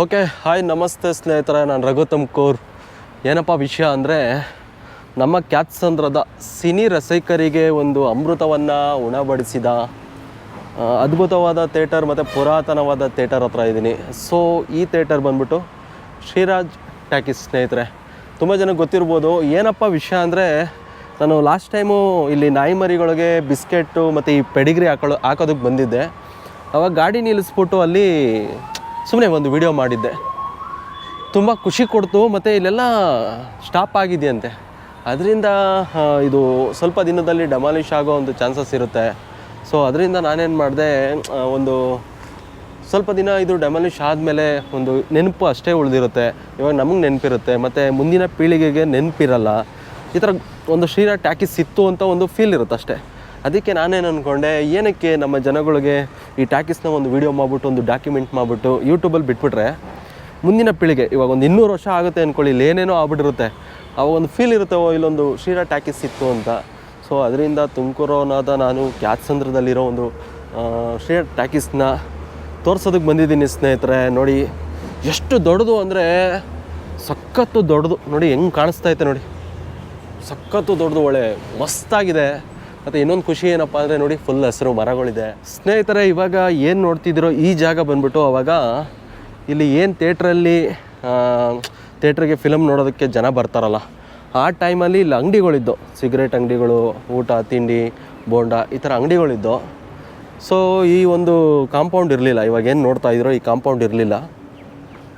Okay, hi, ನಮಸ್ತೆ ಸ್ನೇಹಿತರೆ, ನಾನು ರಘು ತುಮಕೂರ್ ಏನಪ್ಪ ವಿಷಯ ಅಂದರೆ, ನಮ್ಮ ಕ್ಯಾತ್ಸಂದ್ರದ ಸಿನಿ ರಸೈಕರಿಗೆ ಒಂದು ಅಮೃತವನ್ನು ಉಣಬಡಿಸಿದ ಅದ್ಭುತವಾದ ಥೇಟರ್ ಮತ್ತು ಪುರಾತನವಾದ ಥೇಟರ್ ಹತ್ರ ಇದ್ದೀನಿ. ಸೊ ಈ ಥೇಟರ್ ಬಂದ್ಬಿಟ್ಟು ಶ್ರೀರಾಜ್ ಟ್ಯಾಕಿಸ್ ಸ್ನೇಹಿತರೆ. ತುಂಬ ಜನಕ್ಕೆ ಗೊತ್ತಿರ್ಬೋದು, ಏನಪ್ಪ ವಿಷಯ ಅಂದರೆ, ನಾನು ಲಾಸ್ಟ್ ಟೈಮು ಇಲ್ಲಿ ನಾಯಿ ಮರಿಗಳಿಗೆ ಬಿಸ್ಕೆಟ್ಟು ಮತ್ತು ಈ ಪೆಡಿಗ್ರಿ ಹಾಕೊಳ್ಳೋ ಹಾಕೋದಕ್ಕೆ ಬಂದಿದ್ದೆ. ಅವಾಗ ಗಾಡಿ ನಿಲ್ಲಿಸ್ಬಿಟ್ಟು ಅಲ್ಲಿ ಸುಮ್ಮನೆ ಒಂದು ವಿಡಿಯೋ ಮಾಡಿದ್ದೆ. ತುಂಬ ಖುಷಿ ಕೊಡ್ತು, ಮತ್ತು ಇಲ್ಲೆಲ್ಲ ಸ್ಟಾಪ್ ಆಗಿದೆಯಂತೆ. ಅದರಿಂದ ಇದು ಸ್ವಲ್ಪ ದಿನದಲ್ಲಿ ಡೆಮಾಲಿಷ್ ಆಗೋ ಒಂದು ಚಾನ್ಸಸ್ ಇರುತ್ತೆ. ಸೊ ಅದರಿಂದ ನಾನೇನು ಮಾಡಿದೆ ಒಂದು ಸ್ವಲ್ಪ ದಿನ ಇದು ಡೆಮಾಲಿಷ್ ಆದಮೇಲೆ ಒಂದು ನೆನಪು ಅಷ್ಟೇ ಉಳಿದಿರುತ್ತೆ. ಇವಾಗ ನಮಗೆ ನೆನಪಿರುತ್ತೆ, ಮತ್ತು ಮುಂದಿನ ಪೀಳಿಗೆಗೆ ನೆನಪಿರಲ್ಲ. ಈ ಥರ ಒಂದು ಶ್ರೀರ ಟ್ಯಾಕಿಸ್ ಇತ್ತು ಅಂತ ಒಂದು ಫೀಲ್ ಇರುತ್ತೆ ಅಷ್ಟೇ ಅದಕ್ಕೆ ನಾನೇನು ಅಂದ್ಕೊಂಡೆ ಏನಕ್ಕೆ ನಮ್ಮ ಜನಗಳಿಗೆ ಈ ಟ್ಯಾಕಿಸ್ನ ಒಂದು ವಿಡಿಯೋ ಮಾಡಿಬಿಟ್ಟು ಒಂದು ಡಾಕ್ಯುಮೆಂಟ್ ಮಾಡಿಬಿಟ್ಟು ಯೂಟ್ಯೂಬಲ್ಲಿ ಬಿಟ್ಬಿಟ್ರೆ ಮುಂದಿನ ಪೀಳಿಗೆ ಇವಾಗ ಒಂದು ಇನ್ನೂರು ವರ್ಷ ಆಗುತ್ತೆ ಅಂದ್ಕೊಳ್ಳಿ ಇಲ್ಲಿ ಏನೇನೋ ಆಗ್ಬಿಟ್ಟಿರುತ್ತೆ ಅವಾಗ ಒಂದು ಫೀಲ್ ಇರುತ್ತೆ ಓ ಇಲ್ಲೊಂದು ಶ್ರೀರ ಟ್ಯಾಕಿಸ್ ಇತ್ತು ಅಂತ. ಸೊ ಅದರಿಂದ ತುಮಕೂರುನಾದ ನಾನು ಕ್ಯಾತ್ಸಂದ್ರದಲ್ಲಿರೋ ಒಂದು ಆ, ಶ್ರೀರ ಟ್ಯಾಕಿಸ್ನ ತೋರ್ಸೋದಕ್ಕೆ ಬಂದಿದ್ದೀನಿ ಸ್ನೇಹಿತರೆ. ನೋಡಿ ಎಷ್ಟು ದೊಡ್ಡದು ಅಂದರೆ ಸಖತ್ತು ದೊಡ್ಡದು. ನೋಡಿ ಹೆಂಗೆ ಕಾಣಿಸ್ತಾ ಐತೆ ನೋಡಿ. ಸಖತ್ತು ದೊಡ್ಡದು ಒಳ್ಳೆ ಮಸ್ತಾಗಿದೆ. ಮತ್ತು ಇನ್ನೊಂದು ಖುಷಿ ಏನಪ್ಪ ಅಂದರೆ ನೋಡಿ ಫುಲ್ ಹಸಿರು ಮರಗಳಿದೆ. ಸ್ನೇಹಿತರೆ, ಇವಾಗ ಏನು ನೋಡ್ತಿದ್ದೀರೋ ಈ ಜಾಗ ಬಂದ್ಬಿಟ್ಟು ಅವಾಗ ಇಲ್ಲಿ ಏನು ಥಿಯೇಟ್ರಲ್ಲಿ ಥಿಯೇಟ್ರಿಗೆ ಫಿಲಮ್ ನೋಡೋದಕ್ಕೆ ಜನ ಬರ್ತಾರಲ್ಲ, ಆ ಟೈಮಲ್ಲಿ ಇಲ್ಲಿ ಅಂಗಡಿಗಳಿದ್ದು ಸಿಗರೇಟ್ ಅಂಗಡಿಗಳು, ಊಟ, ತಿಂಡಿ, ಬೋಂಡ ಈ ಥರ ಅಂಗಡಿಗಳಿದ್ದು ಸೊ ಈ ಒಂದು ಕಾಂಪೌಂಡ್ ಇರಲಿಲ್ಲ. ಇವಾಗ ಏನು ನೋಡ್ತಾ ಇದ್ರೋ ಈ ಕಾಂಪೌಂಡ್ ಇರಲಿಲ್ಲ.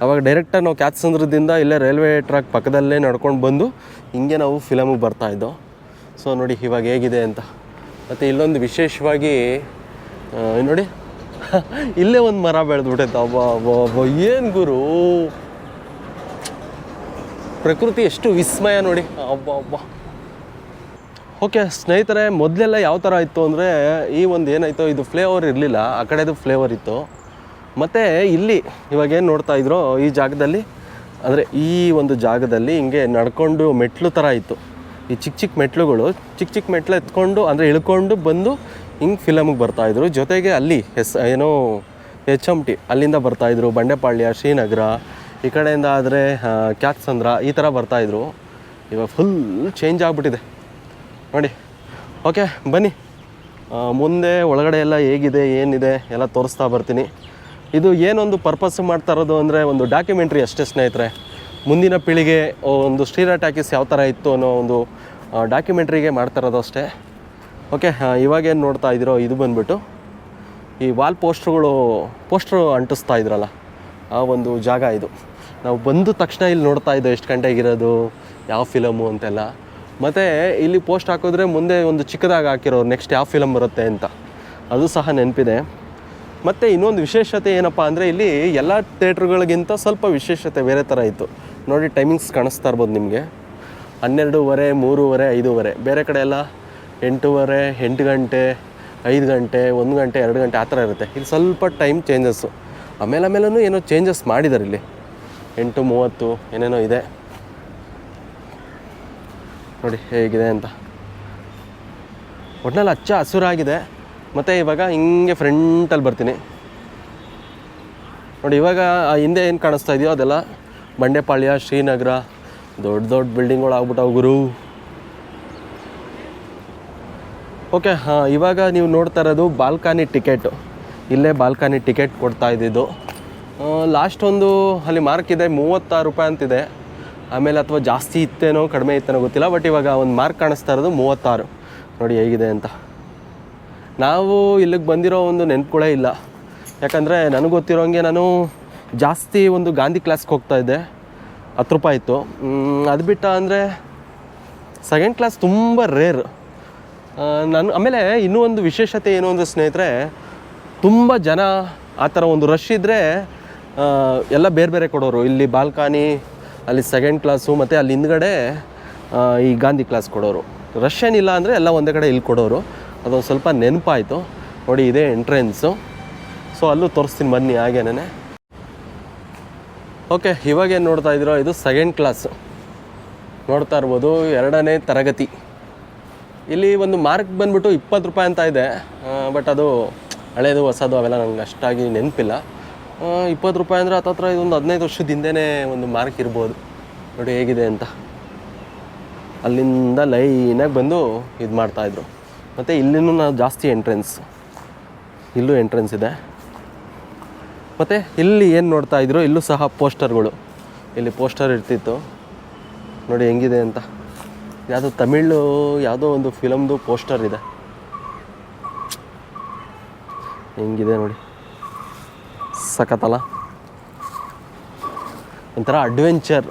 ಅವಾಗ ಡೈರೆಕ್ಟಾಗಿ ನಾವು ಕ್ಯಾತ್ಸಂದ್ರದಿಂದ ಇಲ್ಲೇ ರೈಲ್ವೆ ಟ್ರ್ಯಾಕ್ ಪಕ್ಕದಲ್ಲೇ ನಡ್ಕೊಂಡು ಬಂದು, ಹಿಂಗೆ ನಾವು ಫಿಲಮ್ಗೆ ಬರ್ತಾಯಿದ್ದೋ ಸೊ ನೋಡಿ ಇವಾಗ ಹೇಗಿದೆ ಅಂತ. ಮತ್ತು ಇಲ್ಲೊಂದು ವಿಶೇಷವಾಗಿ ನೋಡಿ. ಇಲ್ಲೇ ಒಂದು ಮರ ಬೆಳೆದ್ಬಿಟ್ಟೈತೆ ಅಬ್ಬ ಏನು ಗುರು? ಪ್ರಕೃತಿ ಎಷ್ಟು ವಿಸ್ಮಯ ನೋಡಿ. ಅಬ್ಬ ಅಬ್ಬ. ಓಕೆ, ಸ್ನೇಹಿತರೆ, ಮೊದಲೆಲ್ಲ ಯಾವ ಥರ ಇತ್ತು ಅಂದರೆ, ಈ ಒಂದು ಏನಾಯಿತು, ಇದು ಫ್ಲೇವರ್ ಇರಲಿಲ್ಲ. ಆ ಕಡೆದು ಫ್ಲೇವರ್ ಇತ್ತು. ಮತ್ತು ಇಲ್ಲಿ ಇವಾಗ ಏನು ನೋಡ್ತಾ ಇದ್ರು, ಈ ಜಾಗದಲ್ಲಿ, ಅಂದರೆ ಈ ಒಂದು ಜಾಗದಲ್ಲಿ ಹಿಂಗೆ ನಡ್ಕೊಂಡು ಮೆಟ್ಲು ಥರ ಇತ್ತು. ಈ ಚಿಕ್ಕ ಚಿಕ್ಕ ಮೆಟ್ಲುಗಳು ಚಿಕ್ಕ ಚಿಕ್ಕ ಮೆಟ್ಲು ಎತ್ಕೊಂಡು, ಅಂದರೆ ಇಳ್ಕೊಂಡು ಬಂದು ಹಿಂಗೆ ಫಿಲಮ್ಗೆ ಬರ್ತಾಯಿದ್ರು ಜೊತೆಗೆ ಅಲ್ಲಿ ಎಸ್, ಏನೋ ಎಚ್ ಎಂ ಟಿ ಅಲ್ಲಿಂದ ಬರ್ತಾಯಿದ್ರು ಬಂಡೆಪಾಳ್ಯ, ಶ್ರೀನಗರ, ಈ ಕಡೆಯಿಂದ ಆದರೆ ಕ್ಯಾತ್ಸಂದ್ರ ಈ ಥರ ಬರ್ತಾಯಿದ್ರು ಇವಾಗ ಫುಲ್ ಚೇಂಜ್ ಆಗಿಬಿಟ್ಟಿದೆ. ನೋಡಿ. ಓಕೆ ಬನ್ನಿ. ಮುಂದೆ ಒಳಗಡೆ ಎಲ್ಲ ಹೇಗಿದೆ, ಏನಿದೆ, ಎಲ್ಲ ತೋರಿಸ್ತಾ ಬರ್ತೀನಿ. ಇದು ಏನೊಂದು ಪರ್ಪಸ್ ಮಾಡ್ತಾ ಇರೋದು ಅಂದರೆ ಒಂದು ಡಾಕ್ಯುಮೆಂಟ್ರಿ ಅಷ್ಟೇ, ಸ್ನೇಹಿತರೆ. ಮುಂದಿನ ಪೀಳಿಗೆ ಒಂದು ಸ್ಟೀರಾ ಟ್ಯಾಕಿಸ್ ಯಾವ ಥರ ಇತ್ತು ಅನ್ನೋ ಒಂದು ಡಾಕ್ಯುಮೆಂಟ್ರಿಗೆ ಮಾಡ್ತಾ ಇರೋದು ಅಷ್ಟೇ. ಓಕೆ ಇವಾಗೇನು ನೋಡ್ತಾ ಇದ್ದೀರೋ ಇದು ಬಂದ್ಬಿಟ್ಟು, ಈ ವಾಲ್ ಪೋಸ್ಟ್ರುಗಳು ಪೋಸ್ಟ್ರು ಅಂಟಿಸ್ತಾ ಇದ್ರಲ್ಲ, ಆ ಒಂದು ಜಾಗ ಇದು. ನಾವು ಬಂದ ತಕ್ಷಣ ಇಲ್ಲಿ ನೋಡ್ತಾ ಇದ್ದೋ ಎಷ್ಟು ಗಂಟೆಗಿರೋದು ಯಾವ ಫಿಲಮು ಅಂತೆಲ್ಲ. ಮತ್ತು ಇಲ್ಲಿ ಪೋಸ್ಟ್ ಹಾಕಿದ್ರೆ ಮುಂದೆ ಒಂದು ಚಿಕ್ಕದಾಗಿ ಹಾಕಿರೋರು ನೆಕ್ಸ್ಟ್ ಯಾವ ಫಿಲಮ್ ಬರುತ್ತೆ ಅಂತ. ಅದು ಸಹ ನೆನಪಿದೆ. ಮತ್ತು ಇನ್ನೊಂದು ವಿಶೇಷತೆ ಏನಪ್ಪ ಅಂದರೆ ಇಲ್ಲಿ ಎಲ್ಲ ಥಿಯೇಟ್ರುಗಳಿಗಿಂತ ಸ್ವಲ್ಪ ವಿಶೇಷತೆ ಬೇರೆ ಥರ ಇತ್ತು. ನೋಡಿ ಟೈಮಿಂಗ್ಸ್ ಕಾಣಿಸ್ತಾ ಇರ್ಬೋದು ನಿಮಗೆ. ಹನ್ನೆರಡೂವರೆ, ಮೂರುವರೆ, ಐದೂವರೆ. ಬೇರೆ ಕಡೆ ಎಲ್ಲ ಎಂಟೂವರೆ, ಎಂಟು ಗಂಟೆ, ಐದು ಗಂಟೆ, ಒಂದು ಗಂಟೆ, ಎರಡು ಗಂಟೆ, ಆ ಥರ ಇರುತ್ತೆ. ಇಲ್ಲಿ ಸ್ವಲ್ಪ ಟೈಮ್ ಚೇಂಜಸ್ಸು ಆಮೇಲೆ ಆಮೇಲೂ ಏನೋ ಚೇಂಜಸ್ ಮಾಡಿದ್ದಾರೆ ಇಲ್ಲಿ. ಎಂಟು, ಮೂವತ್ತು, ಏನೇನೋ ಇದೆ. ನೋಡಿ, ಹೇಗಿದೆ ಅಂತ. ಒಟ್ನಲ್ಲಿ ಹಚ್ಚ ಹಸುರಾಗಿದೆ. ಮತ್ತು ಇವಾಗ ಹಿಂಗೆ ಫ್ರಂಟಲ್ಲಿ ಬರ್ತೀನಿ. ನೋಡಿ, ಇವಾಗ ಹಿಂದೆ ಏನು ಕಾಣಿಸ್ತಾ ಇದೆಯೋ ಅದೆಲ್ಲ ಬಂಡೆಪಾಳ್ಯ ಶ್ರೀನಗರ, ದೊಡ್ಡ ದೊಡ್ಡ ಬಿಲ್ಡಿಂಗ್ಗಳು ಆಗ್ಬಿಟ್ಟವು ಗುರು. ಓಕೆ ಹಾಂ, ಇವಾಗ ನೀವು ನೋಡ್ತಾ ಇರೋದು ಬಾಲ್ಕನಿ ಟಿಕೆಟು. ಇಲ್ಲೇ ಬಾಲ್ಕನಿ ಟಿಕೆಟ್ ಕೊಡ್ತಾ ಇದ್ದಿದ್ದು. ಲಾಸ್ಟ್ ಒಂದು, ಅಲ್ಲಿ ಮಾರ್ಕ್ ಇದೆ ಮೂವತ್ತಾರು ರೂಪಾಯಿ ಅಂತಿದೆ. ಆಮೇಲೆ ಅಥವಾ ಜಾಸ್ತಿ ಇತ್ತೇನೋ, ಕಡಿಮೆ ಇತ್ತೇನೋ ಗೊತ್ತಿಲ್ಲ ಬಟ್ ಇವಾಗ ಒಂದು ಮಾರ್ಕ್ ಕಾಣಿಸ್ತಾ ಇರೋದು ಮೂವತ್ತಾರು. ನೋಡಿ ಹೇಗಿದೆ ಅಂತ. ನಾವು ಇಲ್ಲಿಗೆ ಬಂದಿರೋ ಒಂದು ನೆನಪುಗಳೇ ಇಲ್ಲ. ಯಾಕಂದರೆ ನನಗೆ ಗೊತ್ತಿರೋಂಗೆ ನಾನು ಜಾಸ್ತಿ ಒಂದು ಗಾಂಧಿ ಕ್ಲಾಸ್ಗೆ ಹೋಗ್ತಾ ಇದ್ದೆ. ಹತ್ತು ರೂಪಾಯಿ ಇತ್ತು. ಅದು ಬಿಟ್ಟ ಅಂದರೆ ಸೆಕೆಂಡ್ ಕ್ಲಾಸ್ ತುಂಬ ರೇರ್ ನಾನು, ಆಮೇಲೆ ಇನ್ನೂ ಒಂದು ವಿಶೇಷತೆ, ಏನು ಅಂದರೆ ಸ್ನೇಹಿತರೆ, ತುಂಬ ಜನ ಆ ಥರ ಒಂದು ರಶ್ ಇದ್ದರೆ ಎಲ್ಲ ಬೇರೆ ಬೇರೆ ಕೊಡೋರು. ಇಲ್ಲಿ ಬಾಲ್ಕನಿ, ಅಲ್ಲಿ ಸೆಕೆಂಡ್ ಕ್ಲಾಸು ಮತ್ತು ಅಲ್ಲಿ ಹಿಂದ್ಗಡೆ ಈ ಗಾಂಧಿ ಕ್ಲಾಸ್ ಕೊಡೋರು. ರಶ್ ಏನಿಲ್ಲ ಅಂದರೆ ಎಲ್ಲ ಒಂದೇ ಕಡೆ ಇಲ್ಲಿ ಕೊಡೋರು. ಅದೊಂದು ಸ್ವಲ್ಪ ನೆನಪಾಯಿತು. ನೋಡಿ, ಇದೇ ಎಂಟ್ರೆನ್ಸು ಸೊ ಅಲ್ಲೂ ತೋರಿಸ್ತೀನಿ ಬನ್ನಿ ಹಾಗೇನೆ ಓಕೆ ಇವಾಗೇನು ನೋಡ್ತಾ ಇದ್ದೀರೋ, ಇದು ಸೆಕೆಂಡ್ ಕ್ಲಾಸು ನೋಡ್ತಾ ಇರ್ಬೋದು, ಎರಡನೇ ತರಗತಿ. ಇಲ್ಲಿ ಒಂದು ಮಾರ್ಕ್ ಬಂದ್ಬಿಟ್ಟು ಇಪ್ಪತ್ತು ರೂಪಾಯಿ ಅಂತ ಇದೆ. ಬಟ್ ಅದು ಹಳೇದು, ಹೊಸದು, ಅವೆಲ್ಲ ನನಗೆ ಅಷ್ಟಾಗಿ ನೆನಪಿಲ್ಲ. ಇಪ್ಪತ್ತು ರೂಪಾಯಿ ಅಂದರೆ ಹತ್ತತ್ರ ಇದೊಂದು ಹದಿನೈದು ವರ್ಷದ ಹಿಂದೆನೇ ಒಂದು ಮಾರ್ಕ್ ಇರ್ಬೋದು. ನೋಡಿ ಹೇಗಿದೆ ಅಂತ. ಅಲ್ಲಿಂದ ಲೈನಾಗಿ ಬಂದು ಇದು ಮಾಡ್ತಾಯಿದ್ರು ಮತ್ತು ಇಲ್ಲಿನೂ ನಾವು ಜಾಸ್ತಿ ಎಂಟ್ರೆನ್ಸ್ ಇಲ್ಲೂ ಎಂಟ್ರೆನ್ಸ್ ಇದೆ. ಮತ್ತು ಇಲ್ಲಿ ಏನು ನೋಡ್ತಾ ಇದ್ರು, ಇಲ್ಲೂ ಸಹ ಪೋಸ್ಟರ್ಗಳು. ಇಲ್ಲಿ ಪೋಸ್ಟರ್ ಇರ್ತಿತ್ತು. ನೋಡಿ ಹೆಂಗಿದೆ ಅಂತ. ಯಾವುದೋ ತಮಿಳು, ಯಾವುದೋ ಒಂದು ಫಿಲಮ್ದು ಪೋಸ್ಟರ್ ಇದೆ. ಹೆಂಗಿದೆ ನೋಡಿ. ಸಖತ್ತಲ್ಲ. ಒಂಥರ ಅಡ್ವೆಂಚರ್.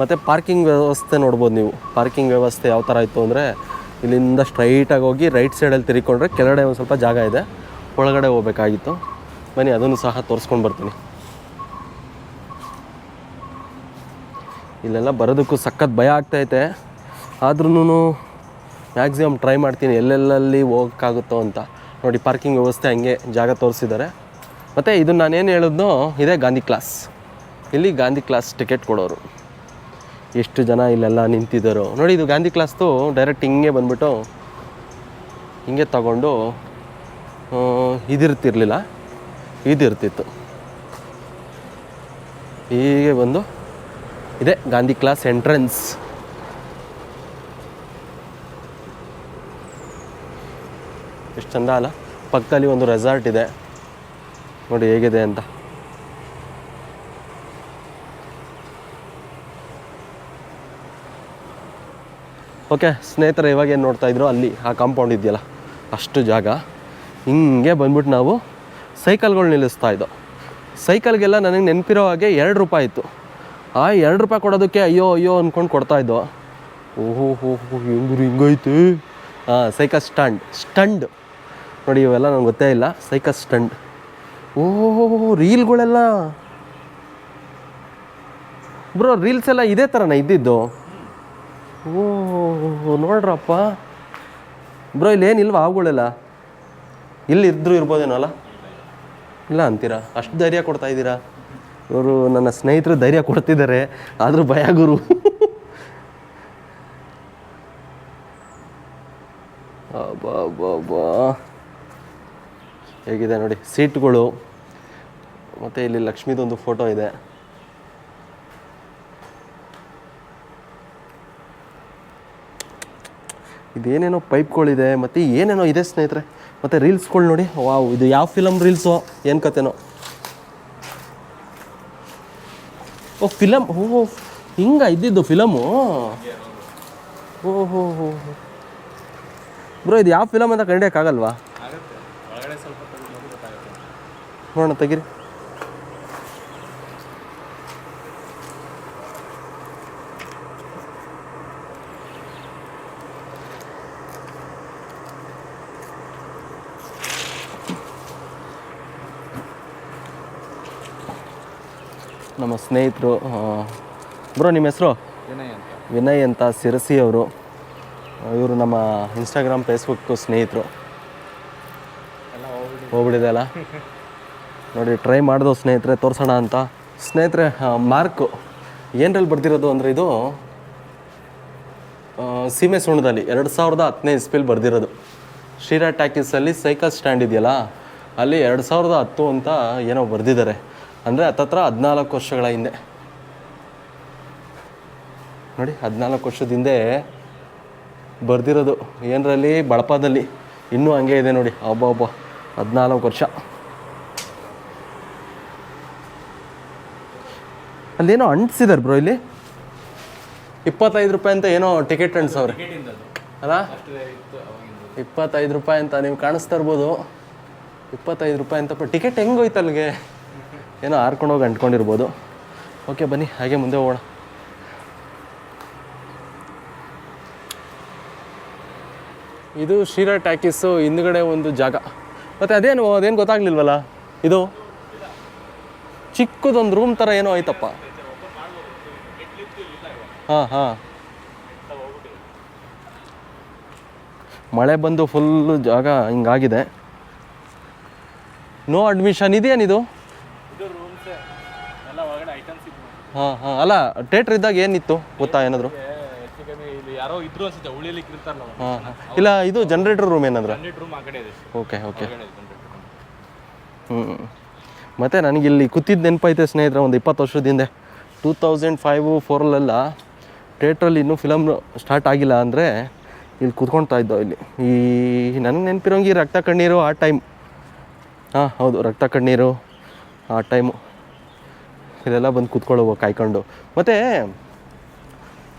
ಮತ್ತು ಪಾರ್ಕಿಂಗ್ ವ್ಯವಸ್ಥೆ ನೋಡ್ಬೋದು ನೀವು. ಪಾರ್ಕಿಂಗ್ ವ್ಯವಸ್ಥೆ ಯಾವ ಥರ ಇತ್ತು ಅಂದರೆ, ಇಲ್ಲಿಂದ ಸ್ಟ್ರೈಟಾಗಿ ಹೋಗಿ ರೈಟ್ ಸೈಡಲ್ಲಿ ತಿರ್ಕೊಂಡ್ರೆ ಕೆಳಗಡೆ ಒಂದು ಸ್ವಲ್ಪ ಜಾಗ ಇದೆ. ಒಳಗಡೆ ಹೋಗ್ಬೇಕಾಗಿತ್ತು. ಬನ್ನಿ, ಅದನ್ನು ಸಹ ತೋರಿಸ್ಕೊಂಡು ಬರ್ತೀನಿ. ಇಲ್ಲೆಲ್ಲ ಬರೋದಕ್ಕೂ ಸಖತ್ ಭಯ ಆಗ್ತೈತೆ ಆದ್ರೂ ಮ್ಯಾಕ್ಸಿಮಮ್ ಟ್ರೈ ಮಾಡ್ತೀನಿ, ಎಲ್ಲೆಲ್ಲಲ್ಲಿ ಹೋಗೋಕ್ಕಾಗುತ್ತೋ ಅಂತ. ನೋಡಿ, ಪಾರ್ಕಿಂಗ್ ವ್ಯವಸ್ಥೆ ಹಂಗೆ ಜಾಗ ತೋರಿಸಿದ್ದಾರೆ. ಮತ್ತು ಇದು ನಾನೇನು ಹೇಳಿದ್ನೋ, ಇದೇ ಗಾಂಧಿ ಕ್ಲಾಸ್. ಇಲ್ಲಿ ಗಾಂಧಿ ಕ್ಲಾಸ್ ಟಿಕೆಟ್ ಕೊಡೋರು. ಎಷ್ಟು ಜನ ಇಲ್ಲೆಲ್ಲ ನಿಂತಿದ್ದಾರೋ. ನೋಡಿ, ಇದು ಗಾಂಧಿ ಕ್ಲಾಸ್ದು ಡೈರೆಕ್ಟ್ ಹಿಂಗೆ ಬಂದ್ಬಿಟ್ಟು ಹಿಂಗೆ ತಗೊಂಡು ಇದಿರ್ತಿರ್ಲಿಲ್ಲ. ಇದಿರ್ತಿತ್ತು. ಹೀಗೆ ಬಂದು ಇದೆ ಗಾಂಧಿ ಕ್ಲಾಸ್ ಎಂಟ್ರೆನ್ಸ್. ಎಷ್ಟು ಚಂದ ಅಲ್ಲ? ಪಕ್ಕದಲ್ಲಿ ಒಂದು ರೆಸಾರ್ಟ್ ಇದೆ. ನೋಡಿ ಹೇಗಿದೆ ಅಂತ. ಓಕೆ, ಸ್ನೇಹಿತರೆ ಇವಾಗ ಏನು ನೋಡ್ತಾ ಇದ್ರು ಅಲ್ಲಿ, ಆ ಕಾಂಪೌಂಡ್ ಇದೆಯಲ್ಲ, ಅಷ್ಟು ಜಾಗ. ಹಿಂಗೆ ಬಂದ್ಬಿಟ್ಟು ನಾವು ಸೈಕಲ್ಗಳು ನಿಲ್ಲಿಸ್ತಾ ಇದ್ದೋ. ಸೈಕಲ್ಗೆಲ್ಲ ನನಗೆ ನೆನಪಿರೋ ಹಾಗೆ ಎರಡು ರೂಪಾಯಿ ಇತ್ತು. ಆ ಎರಡು ರೂಪಾಯಿ ಕೊಡೋದಕ್ಕೆ ಅಯ್ಯೋ ಅಯ್ಯೋ ಅಂದ್ಕೊಂಡು ಕೊಡ್ತಾ ಇದ್ದೋ. ಓಹೋ, ಹೋ ಹೋ, ಹೆಂಗ್ರಿ, ಹಿಂಗೈತೆ? ಹಾಂ ಸೈಕಲ್ ಸ್ಟಂಡ್ ಸ್ಟಂಡ್. ನೋಡಿ, ಇವೆಲ್ಲ ನನಗೆ ಗೊತ್ತೇ ಇಲ್ಲ. Cycle stand. ಓಹೋ ರೀಲ್ಗಳೆಲ್ಲ. ಬ್ರೋ, ರೀಲ್ಸ್ ಎಲ್ಲ ಇದೇ ಥರನ ಇದ್ದಿದ್ದು. ಓ ನೋಡ್ರಪ್ಪ. ಬ್ರೋ ಇಲ್ಲಿ ಏನಿಲ್ವಾ ಅವುಗಳೆಲ್ಲ? ಇಲ್ಲಿ ಇದ್ರೂ ಇರ್ಬೋದೇನೋ ಅಲ್ಲ? ಇಲ್ಲ ಅಂತೀರಾ? ಅಷ್ಟು ಧೈರ್ಯ ಕೊಡ್ತಾ ಇದ್ದೀರಾ? ಇವರು ನನ್ನ ಸ್ನೇಹಿತರು ಧೈರ್ಯ ಕೊಡ್ತಿದ್ದಾರೆ, ಆದರೂ ಭಯ ಗುರು. ಅಬ್ಬಾ ಹೇಗಿದೆ ನೋಡಿ, ಸೀಟ್ಗಳು. ಮತ್ತು ಇಲ್ಲಿ ಲಕ್ಷ್ಮೀದೊಂದು ಫೋಟೋ ಇದೆ. ಇದೇನೇನೋ ಪೈಪ್ಗಳಿದೆ, ಮತ್ತು ಏನೇನೋ ಇದೆ ಸ್ನೇಹಿತರೆ? ಮತ್ತು ರೀಲ್ಸ್ಗಳು ನೋಡಿ. ವಾವ್ ಇದು ಯಾವ ಫಿಲಮ್ ರೀಲ್ಸು? ಏನು ಕತೆನೋ? ಓ ಫಿಲಮ್ ಓ ಹಿಂಗ ಇದ್ದಿದ್ದು ಫಿಲಮು? ಓಹೋ ಹೋ ಬ್ರೋ ಇದು ಯಾವ ಫಿಲಮ್ ಅಂತ ಕಂಡಿಯಕ್ಕಾಗಲ್ವಾ ನೋಡೋಣ ತೆಗೀರಿ ನಮ್ಮ ಸ್ನೇಹಿತರು ಬ್ರೋ ನಿಮ್ಮ ಹೆಸರು? ವಿನಯ್ ಅಂತ. ಸಿರಸಿ ಅವರು. ಇವರು ನಮ್ಮ ಇನ್ಸ್ಟಾಗ್ರಾಮ್ ಫೇಸ್ಬುಕ್ ಸ್ನೇಹಿತರು. ಹೋಗ್ಬಿಟ್ಟಿದೆ. ಅಲ್ಲ? ನೋಡಿ ಟ್ರೈ ಮಾಡಿದವು ಸ್ನೇಹಿತರೆ ತೋರಿಸೋಣ ಅಂತ. ಸ್ನೇಹಿತರೆ ಮಾರ್ಕು ಏನರಲ್ಲಿ ಬರ್ದಿರೋದು ಅಂದರೆ ಇದು ಸೀಮೆ ಸುಣ್ಣದಲ್ಲಿ ಎರಡು ಸಾವಿರದ ಹತ್ತನೇ ಇಸ್ಪಿಲ್ ಬರ್ದಿರೋದು. ಶ್ರೀರಾ ಟ್ಯಾಕೀಸಲ್ಲಿ ಸೈಕಲ್ ಸ್ಟ್ಯಾಂಡ್ ಇದೆಯಲ್ಲ? ಅಲ್ಲಿ ಎರಡು ಸಾವಿರದ ಹತ್ತು ಅಂತ ಏನೋ ಬರೆದಿದ್ದಾರೆ. ಅಂದರೆ ಹತ್ತತ್ರ ಹದಿನಾಲ್ಕು ವರ್ಷಗಳ ಹಿಂದೆ. ನೋಡಿ, ಹದಿನಾಲ್ಕು ವರ್ಷದ ಹಿಂದೆ ಬರೆದಿರೋದು. ಏನರಲ್ಲಿ? ಬಳಪದಲ್ಲಿ. ಇನ್ನೂ ಹಂಗೆ ಇದೆ ನೋಡಿ ಒಬ್ಬ ಒಬ್ಬ ಹದಿನಾಲ್ಕು ವರ್ಷ. ಅಲ್ಲೇನೋ ಅಂಟಿಸಿದಾರೆ ಬ್ರೋ ಇಲ್ಲಿ? ಇಪ್ಪತ್ತೈದು ರೂಪಾಯಿ ಅಂತ ಏನೋ ಟಿಕೆಟ್ ಅಂಟಿಸವ್ರೆ. ಅಲ್ಲ? ಇಪ್ಪತ್ತೈದು ರೂಪಾಯಿ ಅಂತ ನೀವು ಕಾಣಿಸ್ತಾ ಇರ್ಬೋದು. ಇಪ್ಪತ್ತೈದು ರೂಪಾಯಿ ಅಂತ ಟಿಕೆಟ್ ಹೆಂಗೋಯ್ತು ಅಲ್ಲಿಗೆ ಏನೋ ಹಾರ್ಕೊಂಡು ಹೋಗಿ ಅಂಟ್ಕೊಂಡಿರ್ಬೋದು. ಓಕೆ, ಬನ್ನಿ, ಹಾಗೆ ಮುಂದೆ ಹೋಗೋಣ. ಇದು ಶ್ರೀರಾ ಟ್ಯಾಕಿಸು, ಹಿಂದ್ಗಡೆ ಒಂದು ಜಾಗ. ಮತ್ತು ಅದೇನು ಅದೇನು ಗೊತ್ತಾಗ್ಲಿಲ್ವಲ್ಲ? ಇದು? ಚಿಕ್ಕದೊಂದು ರೂಮ್ ಥರ ಏನೋ ಐತಪ್ಪ. ಹಾಂ ಹಾಂ. ಮಳೆ ಬಂದು ಫುಲ್ಲು ಜಾಗ ಹಿಂಗಾಗಿದೆ. ನೋ ಅಡ್ಮಿಷನ್ ಇದೆಯೇನಿದು ಹಾಂ ಹಾಂ. ಅಲ್ಲ ಥಿಯೇಟ್ರ್ ಇದ್ದಾಗ ಏನಿತ್ತು? ಗೊತ್ತಾ ಏನಾದ್ರು? ಹೆಚ್ಚು ಕಮ್ಮಿ ಇಲ್ಲಿ ಯಾರೋ ಇದ್ರು ಅನ್ಸುತ್ತೆ ಉಳಿಲಿಕ್ಕೆ ಇರ್ತಾರಲ್ಲ ಹಾಂ ಹಾಂ. ಇಲ್ಲ ಇದು ಜನರೇಟರ್ ರೂಮ್ ಏನಾದ್ರು? ಜನರೇಟರ್ ರೂಮ್ ಆ ಕಡೆ ಇದೆ ಓಕೆ ಓಕೆ ಹ್ಞೂ ಮತ್ತು ನನಗಿಲ್ಲಿ ಕೂತಿದ್ದು ನೆನಪೈತೆ ಸ್ನೇಹಿತರೆ ಒಂದು ಇಪ್ಪತ್ತು ವರ್ಷದ ಹಿಂದೆ. ಟೂ ತೌಸಂಡ್ ಫೈವು ಫೋರಲ್ಲೆಲ್ಲ ಥಿಯೇಟ್ರಲ್ಲಿ ಇನ್ನೂ ಫಿಲಮ್ ಸ್ಟಾರ್ಟ್ ಆಗಿಲ್ಲ ಅಂದರೆ ಇಲ್ಲಿ ಕೂತ್ಕೊಳ್ತಾ ಇದ್ದೋ ಇಲ್ಲಿ. ಈ ನನಗೆ ನೆನಪಿರೋಂಗೆ ಈ ರಕ್ತ ಕಣ್ಣೀರು ಆ ಟೈಮ್ ಹಾಂ ಹೌದು ರಕ್ತ ಕಣ್ಣೀರು ಆ ಟೈಮು ಇದೆಲ್ಲ ಬಂದು ಕೂತ್ಕೊಳ್ಳುವ ಕಾಯ್ಕೊಂಡು. ಮತ್ತು,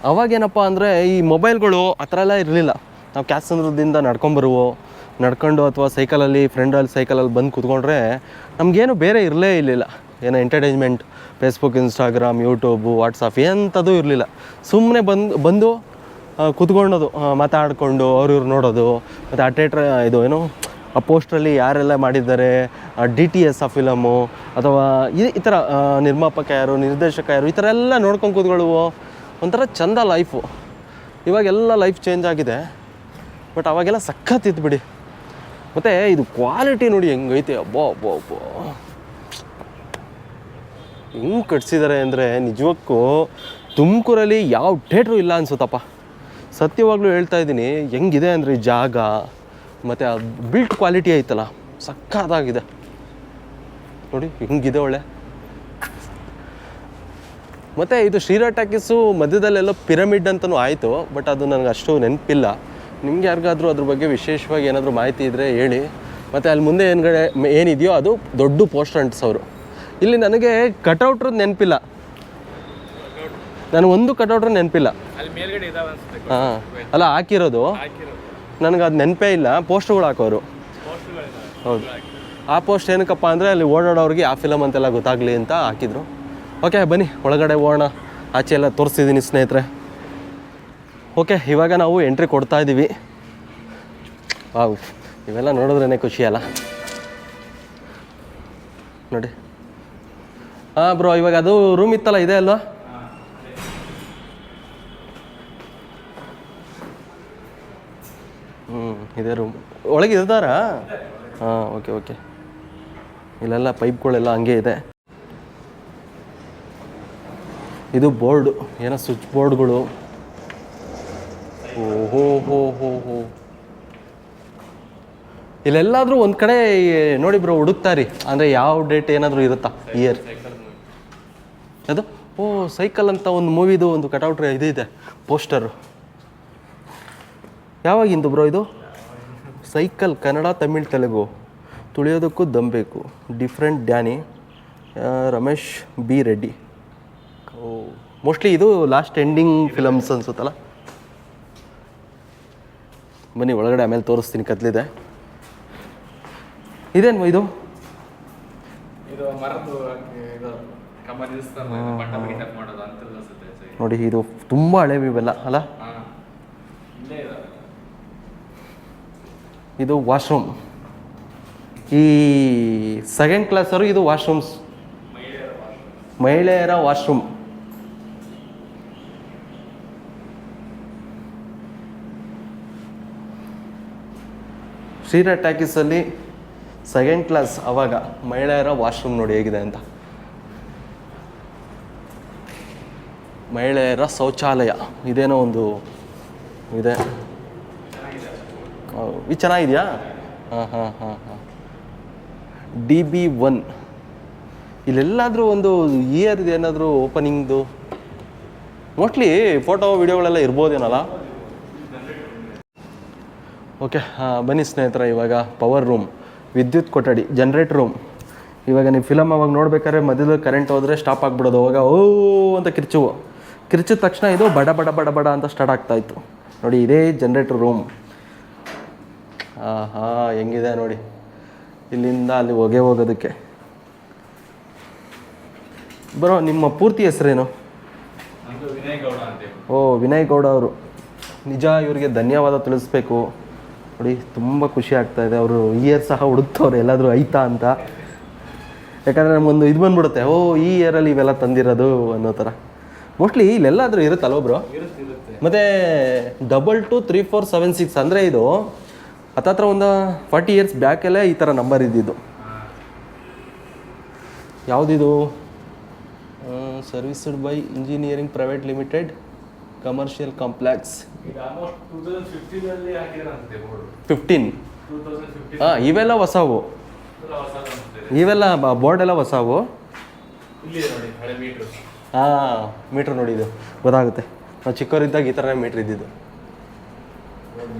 ಅವಾಗೇನಪ್ಪ ಅಂದರೆ ಈ ಮೊಬೈಲ್ಗಳು ಆ ಥರ ಎಲ್ಲ ಇರಲಿಲ್ಲ. ನಾವು ಕ್ಯಾಸಂದ್ರದಿಂದ ನಡ್ಕೊಂಬರುವೋ, ನಡ್ಕೊಂಡು ಅಥವಾ ಸೈಕಲಲ್ಲಿ ಫ್ರೆಂಡಲ್ಲಿ ಸೈಕಲಲ್ಲಿ ಬಂದು ಕೂತ್ಕೊಂಡ್ರೆ ನಮಗೇನು ಬೇರೆ ಇರಲೇ ಇರಲಿಲ್ಲ. ಏನೋ entertainment Facebook Instagram YouTube WhatsApp ಎಂಥದ್ದು ಇರಲಿಲ್ಲ. ಸುಮ್ಮನೆ ಬಂದು ಬಂದು ಕೂತ್ಕೊಳ್ಳೋದು ಮಾತಾಡ್ಕೊಂಡು ಅವ್ರಿವ್ರು ನೋಡೋದು, ಮತ್ತು ಆ, ಇದು, ಏನು ಆ ಪೋಸ್ಟ್ರಲ್ಲಿ ಯಾರೆಲ್ಲ ಮಾಡಿದ್ದಾರೆ ಡಿ ಟಿ ಎಸ್ ಆ ಫಿಲಮು, ಅಥವಾ ಈ ಈ ಥರ ನಿರ್ಮಾಪಕ ಯಾರು, ನಿರ್ದೇಶಕ ಯಾರು, ಈ ಥರ ಎಲ್ಲ ನೋಡ್ಕೊಂಡು ಕೂತ್ಕೊಳ್ಳುವು ಒಂಥರ ಚಂದ ಲೈಫು. ಇವಾಗೆಲ್ಲ ಲೈಫ್ ಚೇಂಜ್ ಆಗಿದೆ. ಬಟ್ ಅವಾಗೆಲ್ಲ ಸಖತ್ತಿತ್ತು ಬಿಡಿ. ಮತ್ತು ಇದು ಕ್ವಾಲಿಟಿ ನೋಡಿ ಹೆಂಗೈತೆ. ಅಬ್ಬೋ ಅಬ್ಬೋ ಅಬ್ಬೋ. ಹೆಂಗೆ ಕಟ್ಸಿದ್ದಾರೆ ಅಂದರೆ ನಿಜಕ್ಕೂ ತುಮಕೂರಲ್ಲಿ ಯಾವ ಥೇಟ್ರು ಇಲ್ಲ ಅನ್ಸುತ್ತಪ್ಪ. ಸತ್ಯವಾಗ್ಲೂ ಹೇಳ್ತಾ ಇದ್ದೀನಿ, ಹೆಂಗಿದೆ ಅಂದರೆ ಈ ಜಾಗ? ಮತ್ತು ಆ ಬಿಲ್ಟ್ ಕ್ವಾಲಿಟಿ ಐತಲ್ಲ ಸಕ್ಕತ್ತಾಗಿದೆ. ನೋಡಿ ಹಿಂಗಿದೆ ಒಳ್ಳೆ. ಮತ್ತು ಇದು ಶ್ರೀರಾ ಟಾಕೀಸು ಮಧ್ಯದಲ್ಲೆಲ್ಲ ಪಿರಮಿಡ್ ಅಂತಲೂ ಆಯಿತು ಬಟ್ ಅದು ನನಗೆ ಅಷ್ಟು ನೆನಪಿಲ್ಲ. ನಿಮ್ಗೆ ಯಾರಿಗಾದ್ರೂ ಅದ್ರ ಬಗ್ಗೆ ವಿಶೇಷವಾಗಿ ಏನಾದರೂ ಮಾಹಿತಿ ಇದ್ದರೆ ಹೇಳಿ. ಮತ್ತು ಅಲ್ಲಿ ಮುಂದೆ ಏನ್ಗಡೆ ಏನಿದೆಯೋ ಅದು ದೊಡ್ಡ ಪೋಸ್ಟರ್ ಅಂಟಿಸೋರು ಇಲ್ಲಿ ನನಗೆ ಕಟೌಟ್ರದ್ದು ನೆನಪಿಲ್ಲ. ನನಗೊಂದು ಒಂದು ಕಟೌಟ್ರ್ ನೆನಪಿಲ್ಲ. ಹಾಂ ಅಲ್ಲ ಹಾಕಿರೋದು. ನನಗೆ ಅದು ನೆನಪೇ ಇಲ್ಲ. ಪೋಸ್ಟ್ಗಳು ಹಾಕೋರು. ಹೌದು. ಆ ಪೋಸ್ಟ್ ಏನಕ್ಕಪ್ಪ ಅಂದರೆ ಅಲ್ಲಿ ಓಡಾಡೋರಿಗೆ ಆ ಫಿಲಮ್ ಅಂತೆಲ್ಲ ಗೊತ್ತಾಗಲಿ ಅಂತ ಹಾಕಿದ್ರು. ಓಕೆ ಬನ್ನಿ. ಒಳಗಡೆ ಹೋಗೋಣ ಆಚೆ ಎಲ್ಲ ತೋರಿಸಿದ್ದೀನಿ ಸ್ನೇಹಿತರೆ. ಓಕೆ ಇವಾಗ ನಾವು ಎಂಟ್ರಿ ಕೊಡ್ತಾ ಇದ್ದೀವಿ ಹೌದು ಇವೆಲ್ಲ ನೋಡಿದ್ರೇ ಖುಷಿ ಅಲ್ಲ? ನೋಡಿ. ಹಾಂ ಬ್ರೋ ಇವಾಗ ಅದು ರೂಮ್ ಇತ್ತಲ್ಲ, ಇದೆ ಅಲ್ವಾ? ಹ್ಞೂ ಇದೇ ರೂಮ್ ಒಳಗೆ ಇದ್ದಾರಾ? ಹಾಂ ಓಕೆ ಓಕೆ ಇಲ್ಲೆಲ್ಲ ಪೈಪ್ಗಳೆಲ್ಲ ಹಂಗೆ ಇದೆ. ಇದು ಬೋರ್ಡು, ಏನೋ ಸ್ವಿಚ್ ಬೋರ್ಡ್ಗಳು. ಓಹೋ, ಹೋ ಹೋ ಹೋ. ಇಲ್ಲೆಲ್ಲಾದರೂ ಒಂದು ಕಡೆ ನೋಡಿ ಬ್ರೋ ಹುಡುಕ್ತಾರಿ ಅಂದರೆ ಯಾವ ಡೇಟ್ ಏನಾದರೂ ಇರುತ್ತಾ? ಇಯರ್ ಅದು ಓ ಸೈಕಲ್ ಅಂತ ಒಂದು ಮೂವಿದು ಒಂದು ಕಟೌಟ್ ಇದು ಇದೆ. ಪೋಸ್ಟರು ಯಾವಾಗಿಂದು ಬ್ರೋ ಇದು? ಸೈಕಲ್ ಕನ್ನಡ ತಮಿಳ್ ತೆಲುಗು. ತುಳಿಯೋದಕ್ಕೂ ದಮ್ ಬೇಕು. Different Danny Ramesh B Reddy ಓ ಮೋಸ್ಟ್ಲಿ ಇದು ಲಾಸ್ಟ್ ಎಂಡಿಂಗ್ ಫಿಲಮ್ಸ್ ಅನ್ಸುತ್ತಲ್ಲ? ಬನ್ನಿ ಒಳಗಡೆ ಆಮೇಲೆ ತೋರಿಸ್ತೀನಿ ಕತ್ಲಿದೆ. ಇದೇನು ಇದು? ನೋಡಿ ಇದು ತುಂಬ ಹಳೆ ಇವೆಲ್ಲ ಅಲ್ಲ ಇದು ವಾಶ್ರೂಮ್. ಈ ಸೆಕೆಂಡ್ ಕ್ಲಾಸರು ಇದು ವಾಶ್ರೂಮ್ಸ್. ಮಹಿಳೆಯರ ವಾಶ್ರೂಮ್. ಶ್ರೀರಾ ಟ್ಯಾಕಿಸಲ್ಲಿ ಸೆಕೆಂಡ್ ಕ್ಲಾಸ್ ಅವಾಗ ಮಹಿಳೆಯರ ವಾಶ್ರೂಮ್ ನೋಡಿ ಹೇಗಿದೆ ಅಂತ. ಮಹಿಳೆಯರ ಶೌಚಾಲಯ. ಇದೇನೋ ಒಂದು ಇದೆ. ಇದು ಚೆನ್ನಾಗಿದೆಯಾ? ಹಾಂ ಹಾಂ ಹಾಂ ಹಾಂ. D B one. ಇಲ್ಲೆಲ್ಲಾದರೂ ಒಂದು ಇಯರ್ ಏನಾದರೂ ಓಪನಿಂಗ್ದು ಮೋಸ್ಟ್ಲಿ ಫೋಟೋ ವಿಡಿಯೋಗಳೆಲ್ಲ ಇರ್ಬೋದೇನಲ್ಲ? ಓಕೆ ಹಾಂ ಬನ್ನಿ ಸ್ನೇಹಿತರ ಇವಾಗ ಪವರ್ ರೂಮ್ ವಿದ್ಯುತ್ ಕೊಠಡಿ ಜನ್ರೇಟ್ ರೂಮ್ ಇವಾಗ ನೀವು ಫಿಲಮ್ ಅವಾಗ ನೋಡ್ಬೇಕಾದ್ರೆ ಮಧ್ಯದಲ್ಲಿ ಕರೆಂಟ್ ಹೋದರೆ ಸ್ಟಾಪ್ ಆಗಿಬಿಡೋದು ಅವಾಗ ಓ ಅಂತ ಕಿರ್ಚುವು. ಕಿರ್ಚಿದ ತಕ್ಷಣ ಇದು ಬಡ ಬಡ ಬಡ ಬಡ ಅಂತ ಸ್ಟಾರ್ಟ್ ಆಗ್ತಾಯಿತ್ತು ನೋಡಿ ಇದೇ ಜನ್ರೇಟರ್ ರೂಮ್ ಹಾಂ ಹಾಂ ಹೆಂಗಿದೆ ನೋಡಿ. ಇಲ್ಲಿಂದ ಅಲ್ಲಿ ಹೊಗೆ ಹೋಗೋದಕ್ಕೆ. ಬರೋ ನಿಮ್ಮ ಪೂರ್ತಿ ಹೆಸರೇನು? ಓ ವಿನಯ್ ಗೌಡ ಅವರು. ನಿಜ ಇವರಿಗೆ ಧನ್ಯವಾದ ತಿಳಿಸ್ಬೇಕು. ನೋಡಿ ತುಂಬ ಖುಷಿ ಆಗ್ತಾ ಇದೆ. ಅವರು ಇಯರ್ ಸಹ ಹುಡುಕ್ತವ್ರು ಎಲ್ಲಾದರೂ ಐತಾ ಅಂತ. ಯಾಕಂದರೆ ನಮಗೊಂದು ಇದು ಬಂದ್ಬಿಡುತ್ತೆ. ಓ ಈ ಇಯರಲ್ಲಿ ಇವೆಲ್ಲ ತಂದಿರೋದು ಅನ್ನೋ ಥರ. ಮೋಸ್ಟ್ಲಿ ಇಲ್ಲೆಲ್ಲಾದರೂ ಇರುತ್ತಲ್ಲ ಒಬ್ಬರು ಮತ್ತು double two three four seven six ಅಂದರೆ ಇದು ಹತ್ತತ್ರ ಒಂದು ಫಾರ್ಟಿ ಇಯರ್ಸ್ ಬ್ಯಾಕಲ್ಲೇ ಈ ಥರ ನಂಬರ್ ಇದ್ದಿದ್ದು. ಯಾವುದಿದು? Serviced by engineering private limited commercial complex. Fifteen. ಹಾಂ ಇವೆಲ್ಲ ಹೊಸವು. ಇವೆಲ್ಲ ಬೋರ್ಡ್ ಎಲ್ಲ ಹೊಸವು? ಇಲ್ಲಿದೆ ನೋಡಿ ಹಳೆ ಮೀಟ್ರು. ಹಾಂ ಮೀಟ್ರ್ ನೋಡಿ ಇದು ಗೊತ್ತಾಗುತ್ತೆ. ನಾವು ಚಿಕ್ಕವರಿದ್ದಾಗ ಈ ಥರ ಮೀಟ್ರ್ ಇದ್ದಿದ್ದು.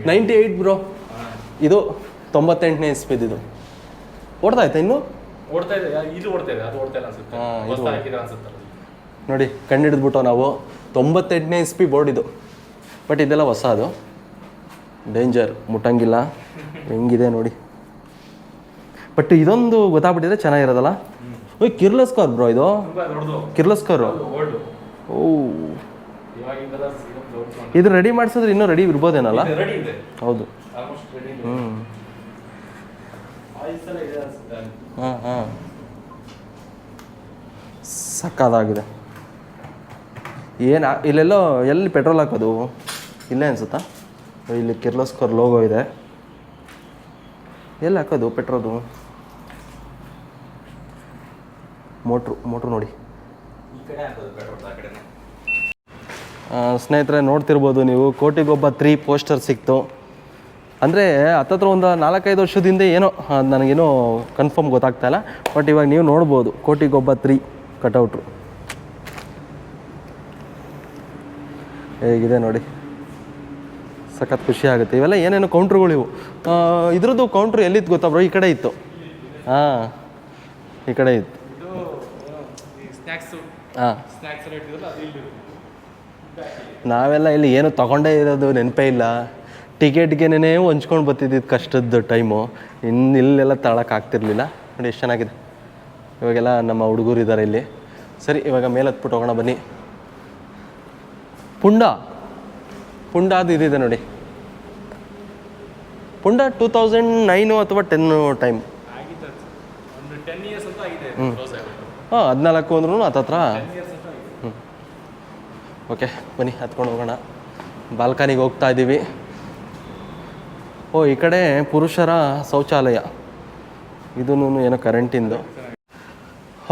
Ninety eight bro. ಇದು ತೊಂಬತ್ತೆಂಟನೇ ಇಸ್ಪಿದ್ದು ಓಡ್ತಾ ಆಯ್ತಾ ಇನ್ನು? ಓಡ್ತಾ ಇದೆ. ಇದು ಓಡ್ತಾ ಇದೆ. ಅದು ಓಡ್ತಾ ಇಲ್ಲ ಅನ್ಸುತ್ತೆ. ಹಾ, ಇದು ಹೊಸ ಹಾಕಿದ್ರೆ ಅನ್ಸುತ್ತೆ ನೋಡಿ ಕಂಡಿಡಿದ್ಬಿಟ್ಟು ನಾವು ತೊಂಬತ್ತೆಂಟನೇ ಎಸ್ ಪಿ ಬೋರ್ಡ್ ಇದು. ಬಟ್ ಇದೆಲ್ಲ ಹೊಸ ಅದು. ಡೇಂಜರ್ ಮುಟ್ಟಂಗಿಲ್ಲ. ಹೆಂಗಿದೆ ನೋಡಿ. ಬಟ್ ಇದೊಂದು ಗೊತ್ತಾಗ್ಬಿಟ್ಟಿದ್ರೆ ಚೆನ್ನಾಗಿರೋದಲ್ಲ? ಓಯ್ ಕಿರ್ಲಸ್ಕರ್ ಬ್ರೋ ಇದು. ತುಂಬಾ ದೊಡ್ಡದು. ಕಿರ್ಲಸ್ ಕಾರು ಓಲ್ಡ್ ಓ. ಇವಾಗಿಂದೆಲ್ಲ ಇದು ರೆಡಿ ಮಾಡಿಸಿದ್ರೆ ಇನ್ನೂ ರೆಡಿ ಇರ್ಬೋದೇನಲ್ಲ? ರೆಡಿ ಇದೆ. ಹೌದು. ಹ್ಞೂ ಹಾಂ ಹಾಂ. ಸಕ್ಕದಾಗಿದೆ. ಏನು ಇಲ್ಲೆಲ್ಲೋ ಎಲ್ಲಿ ಪೆಟ್ರೋಲ್ ಹಾಕೋದು? ಇಲ್ಲೇ ಅನ್ಸುತ್ತಾ? ಇಲ್ಲಿ ಕಿರ್ಲೋಸ್ಕರ್ ಲೋಗೋ ಇದೆ. ಎಲ್ಲಿ ಹಾಕೋದು ಪೆಟ್ರೋಲು ಮೋಟ್ರು ಮೋಟ್ರು ನೋಡಿ. ಸ್ನೇಹಿತರೆ ನೋಡ್ತಿರ್ಬೋದು ನೀವು. ಕೋಟಿಗೊಬ್ಬ ತ್ರೀ ಪೋಸ್ಟರ್ ಸಿಕ್ತು. ಅಂದರೆ ಹತ್ತತ್ರ ಒಂದು ನಾಲ್ಕೈದು ವರ್ಷದಿಂದ ಏನೋ ನನಗೇನೋ ಕನ್ಫರ್ಮ್ ಗೊತ್ತಾಗ್ತಾ ಇಲ್ಲ. ಬಟ್ ಇವಾಗ ನೀವು ನೋಡ್ಬೋದು ಕೋಟಿಗೊಬ್ಬ ತ್ರೀ ಕಟೌಟ್ರು ಹೇಗಿದೆ ನೋಡಿ. ಸಖತ್ ಖುಷಿ ಆಗುತ್ತೆ. ಇವೆಲ್ಲ ಏನೇನು ಕೌಂಟ್ರುಗಳು ಇವು. ಇದ್ರದ್ದು ಕೌಂಟ್ರ್ ಎಲ್ಲಿತ್ತು ಗೊತ್ತಾ ಬ್ರೋ ಈ ಕಡೆ ಇತ್ತು. ಹಾಂ ಈ ಕಡೆ ಇತ್ತು. ಹಾಂ. ನಾವೆಲ್ಲ ಇಲ್ಲಿ ಏನು ತಗೊಂಡೇ ಇರೋದು ನೆನಪೇ ಇಲ್ಲ. ಟಿಕೆಟ್ಗೆನೇ ಹಂಚ್ಕೊಂಡು ಬರ್ತಿದ್ದಿದ್ದು ಕಷ್ಟದ ಟೈಮು. ಇನ್ನು ಇಲ್ಲೆಲ್ಲ ತಳಕ್ಕಾಗ್ತಿರ್ಲಿಲ್ಲ ನೋಡಿ ಎಷ್ಟು ಚೆನ್ನಾಗಿದೆ. ಇವಾಗೆಲ್ಲ ನಮ್ಮ ಹುಡುಗರು ಇದ್ದಾರೆ ಇಲ್ಲಿ. ಸರಿ ಇವಾಗ ಮೇಲೆ ಹತ್ಬಿಟ್ಟು ಹೋಗೋಣ ಬನ್ನಿ. ಪುಂಡ. ಪುಂಡ ಅದು ಇದಿದೆ ನೋಡಿ. ಪುಂಡ ಟೂ ತೌಸಂಡ್ ನೈನು ಅಥವಾ ಟೆನ್ನು ಟೈಮ್. ಹ್ಞೂ ಹಾಂ ಹದಿನಾಲ್ಕು ಅಂದ್ರೂ ಹತ್ತತ್ರ ಹ್ಞೂ ಓಕೆ ಬನ್ನಿ ಹತ್ಕೊಂಡು ಹೋಗೋಣ. ಬಾಲ್ಕನಿಗೆ ಹೋಗ್ತಾ ಇದ್ದೀವಿ ಓ, ಈ ಕಡೆ ಪುರುಷರ ಶೌಚಾಲಯ. ಇದೂ ಏನೋ ಕರೆಂಟಿಂದು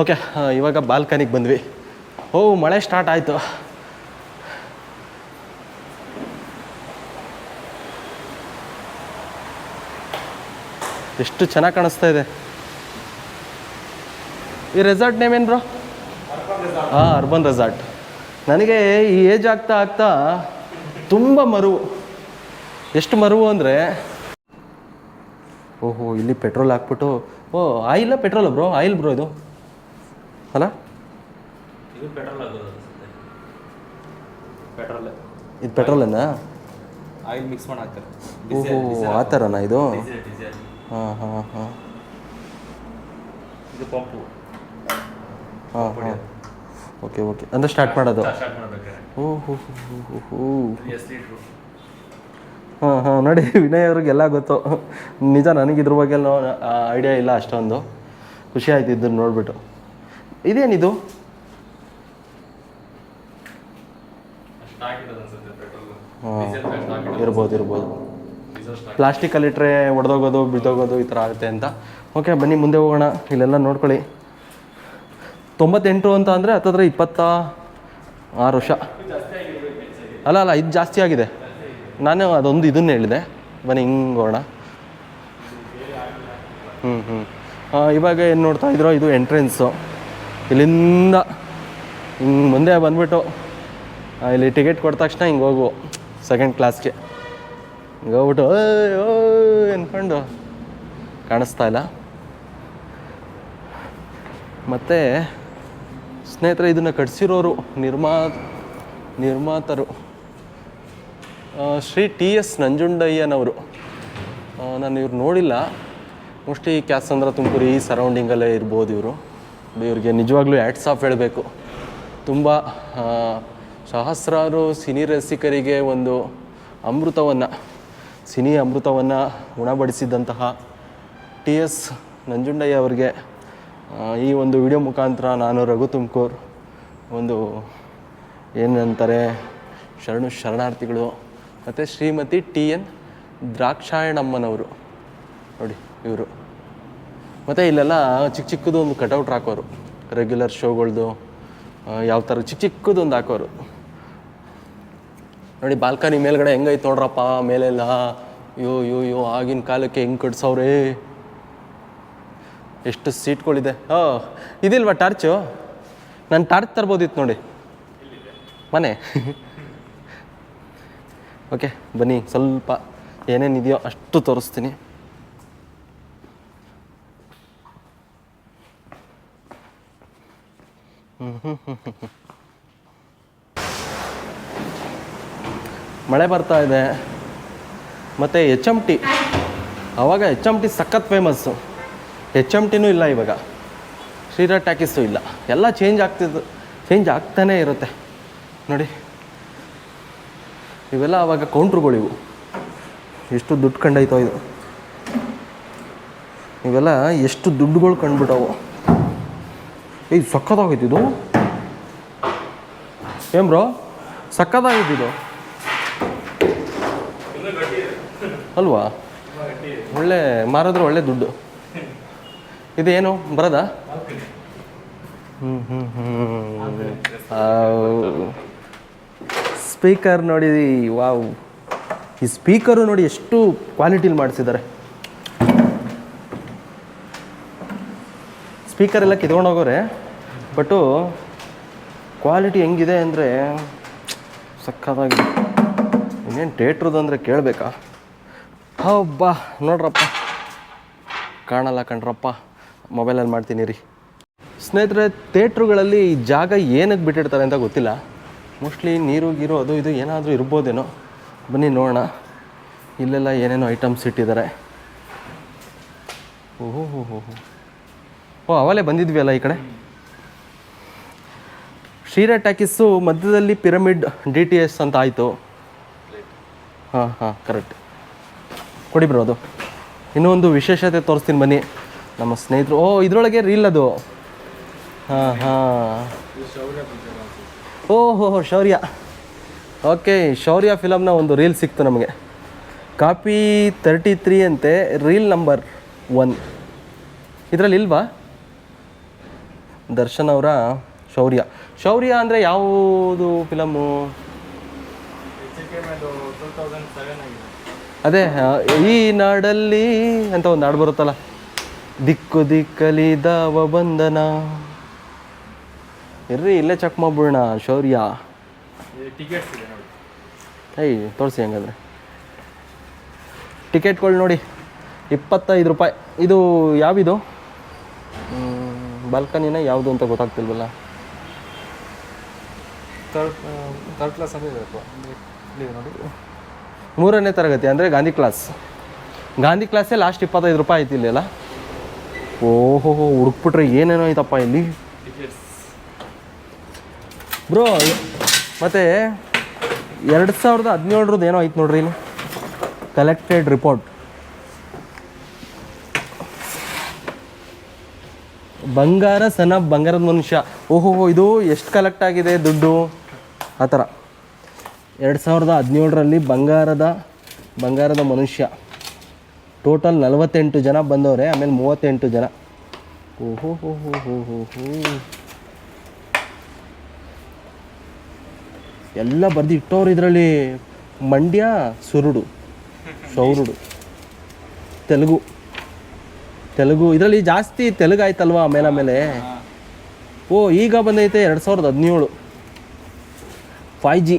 ಓಕೆ ಇವಾಗ ಬಾಲ್ಕನಿಗೆ ಬಂದ್ವಿ. ಓ, ಮಳೆ ಸ್ಟಾರ್ಟ್ ಆಯಿತು. ಎಷ್ಟು ಚೆನ್ನಾಗಿ ಕಾಣಿಸ್ತಾ ಇದೆ. ಈ ರೆಸಾರ್ಟ್ ನೇಮ್ ಏನು ಬ್ರೋ ಹಾಂ ಅರ್ಬನ್ ರೆಸಾರ್ಟ್ ನನಗೆ ಈ ಏಜ್ ಆಗ್ತಾ ಆಗ್ತಾ ತುಂಬ ಮರುವು. ಎಷ್ಟು ಮರುವು ಅಂದರೆ ಓಹೋ ಇಲ್ಲಿ ಪೆಟ್ರೋಲ್ ಹಾಕ್ಬಿಟ್ಟು ಓ ಆಯಿಲ್ಲ ಪೆಟ್ರೋಲ್ ಬ್ರೋ ಆಯಿಲ್ ಬ್ರೋ ಇದು. ಅಲ್ಲ? ಇದು ಪೆಟ್ರೋಲನ್ನ ಆಯಿಲ್ ಮಿಕ್ಸ್ ಮಾಡಿ ಹಾಕ್ತಾರೆ ಓಹೋ ಆ ಥರನಾ ಇದು? ಹಾಂ ಹಾಂ ಹಾಂ. ಇದು ಪಂಪು ಹಾಂ ಹಾಂ. ಓಕೆ ಓಕೆ ಅಂದರೆ ಸ್ಟಾರ್ಟ್ ಮಾಡೋದು. ಓಹೋ ಹೋ ಹೋ ಹೋ ಲೀಟ್ರು. ಹಾಂ ನೋಡಿ, ವಿನಯ್ ಅವ್ರಿಗೆಲ್ಲ ಗೊತ್ತು. ನಿಜ ನನಗೆ ಇದ್ರ ಬಗ್ಗೆ ಐಡಿಯಾ ಇಲ್ಲ ಅಷ್ಟೊಂದು. ಖುಷಿ ಆಯ್ತು ಇದನ್ನ ನೋಡ್ಬಿಟ್ಟು. ಇದೇನಿದು? ಇರ್ಬೋದು ಇರ್ಬೋದು. ಪ್ಲಾಸ್ಟಿಕ್ ಸ್ಟಾಕ್ ಪ್ಲಾಸ್ಟಿಕಲ್ಲಿ ಇಟ್ಟರೆ ಒಡೆದೋಗೋದು, ಬಿದ್ದೋಗೋದು ಈ ಥರ ಆಗುತ್ತೆ ಅಂತ. ಓಕೆ ಬನ್ನಿ, ಮುಂದೆ ಹೋಗೋಣ. ಇಲ್ಲೆಲ್ಲ ನೋಡ್ಕೊಳ್ಳಿ. ತೊಂಬತ್ತೆಂಟು ಅಂತ ಅಂದರೆ ಹತ್ತಿರ ಇಪ್ಪತ್ತ ಆರು ವರ್ಷ. ಅಲ್ಲ ಅಲ್ಲ, ಇದು ಜಾಸ್ತಿ ಆಗಿದೆ. ನಾನು ಅದೊಂದು ಇದನ್ನ ಹೇಳಿದೆ. ಬನ್ನಿ, ಹಿಂಗೆ ಹೋಗೋಣ. ಹ್ಞೂ ಹ್ಞೂ ಇವಾಗ ಏನು ನೋಡ್ತಾ ಇದ್ರೋ ಇದು ಎಂಟ್ರೆನ್ಸು. ಇಲ್ಲಿಂದ ಹಿಂಗೆ ಮುಂದೆ ಬಂದ್ಬಿಟ್ಟು ಇಲ್ಲಿ ಟಿಕೆಟ್ ಕೊಟ್ಟ ತಕ್ಷಣ ಹಿಂಗೆ ಹೋಗು ಸೆಕೆಂಡ್ ಕ್ಲಾಸ್ಗೆ ಹಿಂಗೆ ಹೋಗ್ಬಿಟ್ಟು, ಓಯ್ ಅನ್ಕೊಂಡು ಕಾಣಿಸ್ತಾ ಇಲ್ಲ. ಮತ್ತು ಸ್ನೇಹಿತರೆ, ಇದನ್ನು ಕಟ್ಸಿರೋರು ನಿರ್ಮಾ ನಿರ್ಮಾತರು. ಶ್ರೀ ಟಿ ಎಸ್ ನಂಜುಂಡಯ್ಯನವರು. ನಾನು ಇವ್ರು ನೋಡಿಲ್ಲ. ಮೋಸ್ಟ್ಲಿ ಕ್ಯಾಸಂದ್ರ ತುಮಕೂರು ಈ ಸರೌಂಡಿಂಗಲ್ಲೇ ಇರ್ಬೋದು ಇವರು. ಇವ್ರಿಗೆ ನಿಜವಾಗ್ಲೂ ಆ್ಯಡ್ಸ್ ಆಫ್ ಹೇಳಬೇಕು. ತುಂಬ ಸಹಸ್ರಾರು ಸಿನಿ ರಸಿಕರಿಗೆ ಒಂದು ಅಮೃತವನ್ನು, ಸಿನಿ ಅಮೃತವನ್ನು ಉಣಬಡಿಸಿದಂತಹ ಟಿ ಎಸ್ ನಂಜುಂಡಯ್ಯ ಅವರಿಗೆ ಈ ಒಂದು ವಿಡಿಯೋ ಮುಖಾಂತರ ನಾನು ರಘು ತುಮಕೂರ್ ಒಂದು ಏನಂತಾರೆ, ಶರಣು ಶರಣಾರ್ಥಿಗಳು ಮತ್ತು ಶ್ರೀಮತಿ ಟಿ ಎನ್ ದ್ರಾಕ್ಷಾಯಣಮ್ಮನವರು. ನೋಡಿ ಇವರು. ಮತ್ತು ಇಲ್ಲೆಲ್ಲ ಚಿಕ್ಕ ಚಿಕ್ಕದು ಒಂದು ಕಟೌಟ್ ಹಾಕೋರು. ರೆಗ್ಯುಲರ್ ಶೋಗಳ್ದು ಯಾವ ಥರ ಚಿಕ್ಕ ಚಿಕ್ಕದು ಒಂದು ಹಾಕೋರು. ನೋಡಿ ಬಾಲ್ಕನಿ ಮೇಲ್ಗಡೆ ಹೆಂಗೈತೆ ನೋಡ್ರಪ್ಪ, ಮೇಲೆಲ್ಲ ಅಯ್ಯೋ ಯೋ ಯೋ ಆಗಿನ ಕಾಲಕ್ಕೆ ಹೆಂಗೆ ಕಟ್ಸವ್ರೆ. ಎಷ್ಟು ಸೀಟ್ಗಳಿದೆ. ಓ, ಇದಿಲ್ವಾ ಟಾರ್ಚು? ನಾನು ಟಾರ್ಚ್ ತರ್ಬೋದಿತ್ತು ನೋಡಿ. ಮನೆ. ಓಕೆ, ಬನ್ನಿ, ಸ್ವಲ್ಪ ಏನೇನಿದೆಯೋ ಅಷ್ಟು ತೋರಿಸ್ತೀನಿ. ಮಳೆ ಬರ್ತಾ ಇದೆ. ಮತ್ತು ಎಚ್ ಎಂ ಟಿ ಆವಾಗ ಎಚ್ ಎಂ ಟಿ ಸಖತ್ ಫೇಮಸ್ಸು ಎಚ್ ಎಂ ಟಿನೂ ಇಲ್ಲ ಇವಾಗ. ಶ್ರೀರಾಟ್ ಟ್ಯಾಕಿಸು ಇಲ್ಲ. ಎಲ್ಲ ಚೇಂಜ್ ಆಗ್ತಿದ್ದು ಚೇಂಜ್ ಆಗ್ತಾನೇ ಇರುತ್ತೆ. ನೋಡಿ. ಇವೆಲ್ಲ ಆವಾಗ ಕೌಂಟ್ರುಗಳಿವು ಎಷ್ಟು ದುಡ್ಡು ಕಂಡೈತೋ ಇದು. ಇವೆಲ್ಲ ಎಷ್ಟು ದುಡ್ಡುಗಳು ಕಂಡುಬಿಟ್ಟವು. ಏಯ್ ಸಕ್ಕತ್ತಾಗೈತಿ ಇದು. ಏನು ಬ್ರೋ? ಸಕ್ಕತ್ತಾಗೈತಿ ಇದು. ಅಲ್ವಾ? ಒಳ್ಳೆ, ಮಾರಿದ್ರೆ ಒಳ್ಳೆ ದುಡ್ಡು. ಇದೇನು, ಬರೋದಾ? ಹ್ಞೂ ಹ್ಞೂ ಹ್ಞೂ ಸ್ಪೀಕರ್ ನೋಡಿ, ವಾವ್. ಈ ಸ್ಪೀಕರು ನೋಡಿ ಎಷ್ಟು ಕ್ವಾಲಿಟಿಲಿ ಮಾಡಿಸಿದ್ದಾರೆ. ಸ್ಪೀಕರ್ ಎಲ್ಲ ಕಿತ್ಕೊಂಡೋಗೋರೆ ಬಟ್ಟು ಕ್ವಾಲಿಟಿ ಹೆಂಗಿದೆ ಅಂದರೆ ಸಕ್ಕತ್ತಾಗಿದೆ ಇನ್ನೇನು ಥೇಟ್ರದ್ದು ಅಂದರೆ ಕೇಳಬೇಕಾ? ಹಬ್ಬ, ನೋಡ್ರಪ್ಪ. ಕಾಣಲ್ಲ ಕಣ್ರಪ್ಪ. ಮೊಬೈಲಲ್ಲಿ ಮಾಡ್ತೀನಿ ರೀ. ಸ್ನೇಹಿತರೆ, ಥಿಯೇಟ್ರುಗಳಲ್ಲಿ ಜಾಗ ಏನಕ್ಕೆ ಬಿಟ್ಟಿರ್ತಾರೆ ಅಂತ ಗೊತ್ತಿಲ್ಲ. ಮೋಸ್ಟ್ಲಿ ನೀರು, ಗೀರು ಅದು ಇದು ಏನಾದರೂ ಇರ್ಬೋದೇನೋ. ಬನ್ನಿ ನೋಡೋಣ. ಇಲ್ಲೆಲ್ಲ ಏನೇನೋ ಐಟಮ್ಸ್ ಇಟ್ಟಿದ್ದಾರೆ. ಓಹೋ ಹೋ ಹೋ ಹೋ ಓ ಅವಲೇ ಬಂದಿದ್ವಿ ಅಲ್ಲ ಈ ಕಡೆ? ಶ್ರೀರಾ ಟ್ಯಾಕಿಸು ಮಧ್ಯದಲ್ಲಿ ಪಿರಮಿಡ್ ಡಿ ಟಿ ಎಸ್ ಅಂತ ಆಯಿತು. ಹಾಂ ಹಾಂ ಕರೆಕ್ಟ್ ಕೊಡಿ ಬ್ರೋ ಅದು. ಇನ್ನೂ ಒಂದು ವಿಶೇಷತೆ ತೋರಿಸ್ತೀನಿ ಬನ್ನಿ. ನಮ್ಮ ಸ್ನೇಹಿತರು ಓ, ಇದರೊಳಗೆ ರೀಲ್ ಅದು. ಹಾಂ ಹಾಂ. ಓ ಹೋ ಹೋ ಶೌರ್ಯ. ಓಕೆ ಶೌರ್ಯ ಫಿಲಮ್ನ ಒಂದು ರೀಲ್ ಸಿಕ್ತು ನಮಗೆ. ಕಾಪಿ ತರ್ಟಿ ತ್ರೀ ಅಂತೆ ರೀಲ್ ನಂಬರ್ ಒನ್ ಇದರಲ್ಲಿ ಇಲ್ವಾ? ದರ್ಶನ್ ಅವರ ಶೌರ್ಯ. ಶೌರ್ಯ ಅಂದರೆ ಯಾವುದು ಫಿಲಮ್ಮು ಅದೇ ಈ ನಾಡಲ್ಲಿ ಅಂತ ಒಂದು ಹಾಡು ಬರುತ್ತಲ್ಲ. ದಿಕ್ಕು ದಿಕ್ಕಲಿ ದಾವ ಬಂದನ ಇರ್ರಿ ಇಲ್ಲೇ ಚೆಕ್ ಮಾಡ್ಬಿಡೋಣ ಶೌರ್ಯ. ಟಿಕೆಟ್ಸ್ ಇದೆ ನೋಡಿ. ಏಯ್ ತೋರಿಸಿ ಹಂಗಾದ್ರೆ. ಟಿಕೆಟ್ಗಳು ನೋಡಿ ಇಪ್ಪತ್ತೈದು ರೂಪಾಯಿ. ಇದು ಯಾವಿದು ಬಾಲ್ಕನಿನ ಯಾವುದು ಅಂತ ಗೊತ್ತಾಗ್ತಿಲ್ವಲ್ಲ? ತರ್ಡ್ ಕ್ಲಾಸ್ ನೋಡಿ. ಮೂರನೇ ತರಗತಿ ಅಂದರೆ ಗಾಂಧಿ ಕ್ಲಾಸ್ ಗಾಂಧಿ ಕ್ಲಾಸೇ ಲಾಸ್ಟ್ ಇಪ್ಪತ್ತೈದು ರೂಪಾಯಿ ಆಯ್ತು ಇಲ್ಲೆಲ್ಲ ಓಹೋ ಹುಡುಕ್ಬಿಟ್ರೆ ಏನೇನೋ ಐತಪ್ಪ ಇಲ್ಲಿ? ಬ್ರೋ, ಮತ್ತು ಎರಡು ಸಾವಿರದ ಹದಿನೇಳರದ್ದು ಏನೋ ಐತೆ ನೋಡ್ರಿ ಇಲ್ಲಿ. ಕಲೆಕ್ಟೆಡ್ ರಿಪೋರ್ಟ್ ಬಂಗಾರ ಸನ ಬಂಗಾರದ ಮನುಷ್ಯ. ಓಹೋ ಇದು ಎಷ್ಟು ಕಲೆಕ್ಟ್ ಆಗಿದೆ ದುಡ್ಡು? ಆ ಥರ. ಎರಡು ಸಾವಿರದ ಹದಿನೇಳರಲ್ಲಿ ಬಂಗಾರದ ಬಂಗಾರದ ಮನುಷ್ಯ. ಟೋಟಲ್ ನಲವತ್ತೆಂಟು ಜನ ಬಂದವ್ರೆ, ಆಮೇಲೆ ಮೂವತ್ತೆಂಟು ಜನ. ಓಹೋ ಹೋ ಹೋ ಹೋ ಹೋ ಹೋ ಎಲ್ಲ ಬರ್ದು ಇಟ್ಟವ್ರು ಇದರಲ್ಲಿ ಮಂಡ್ಯ, ಸುರುಡು ಸೌರುಡು ತೆಲುಗು. ತೆಲುಗು. ಇದರಲ್ಲಿ ಜಾಸ್ತಿ ತೆಲುಗು ಆಯ್ತಲ್ವಾ ಆಮೇಲೆ ಆಮೇಲೆ ಓ, ಈಗ ಬಂದೈತೆ ಎರಡು ಸಾವಿರದ ಹದಿನೇಳು. ಫೈ ಜಿ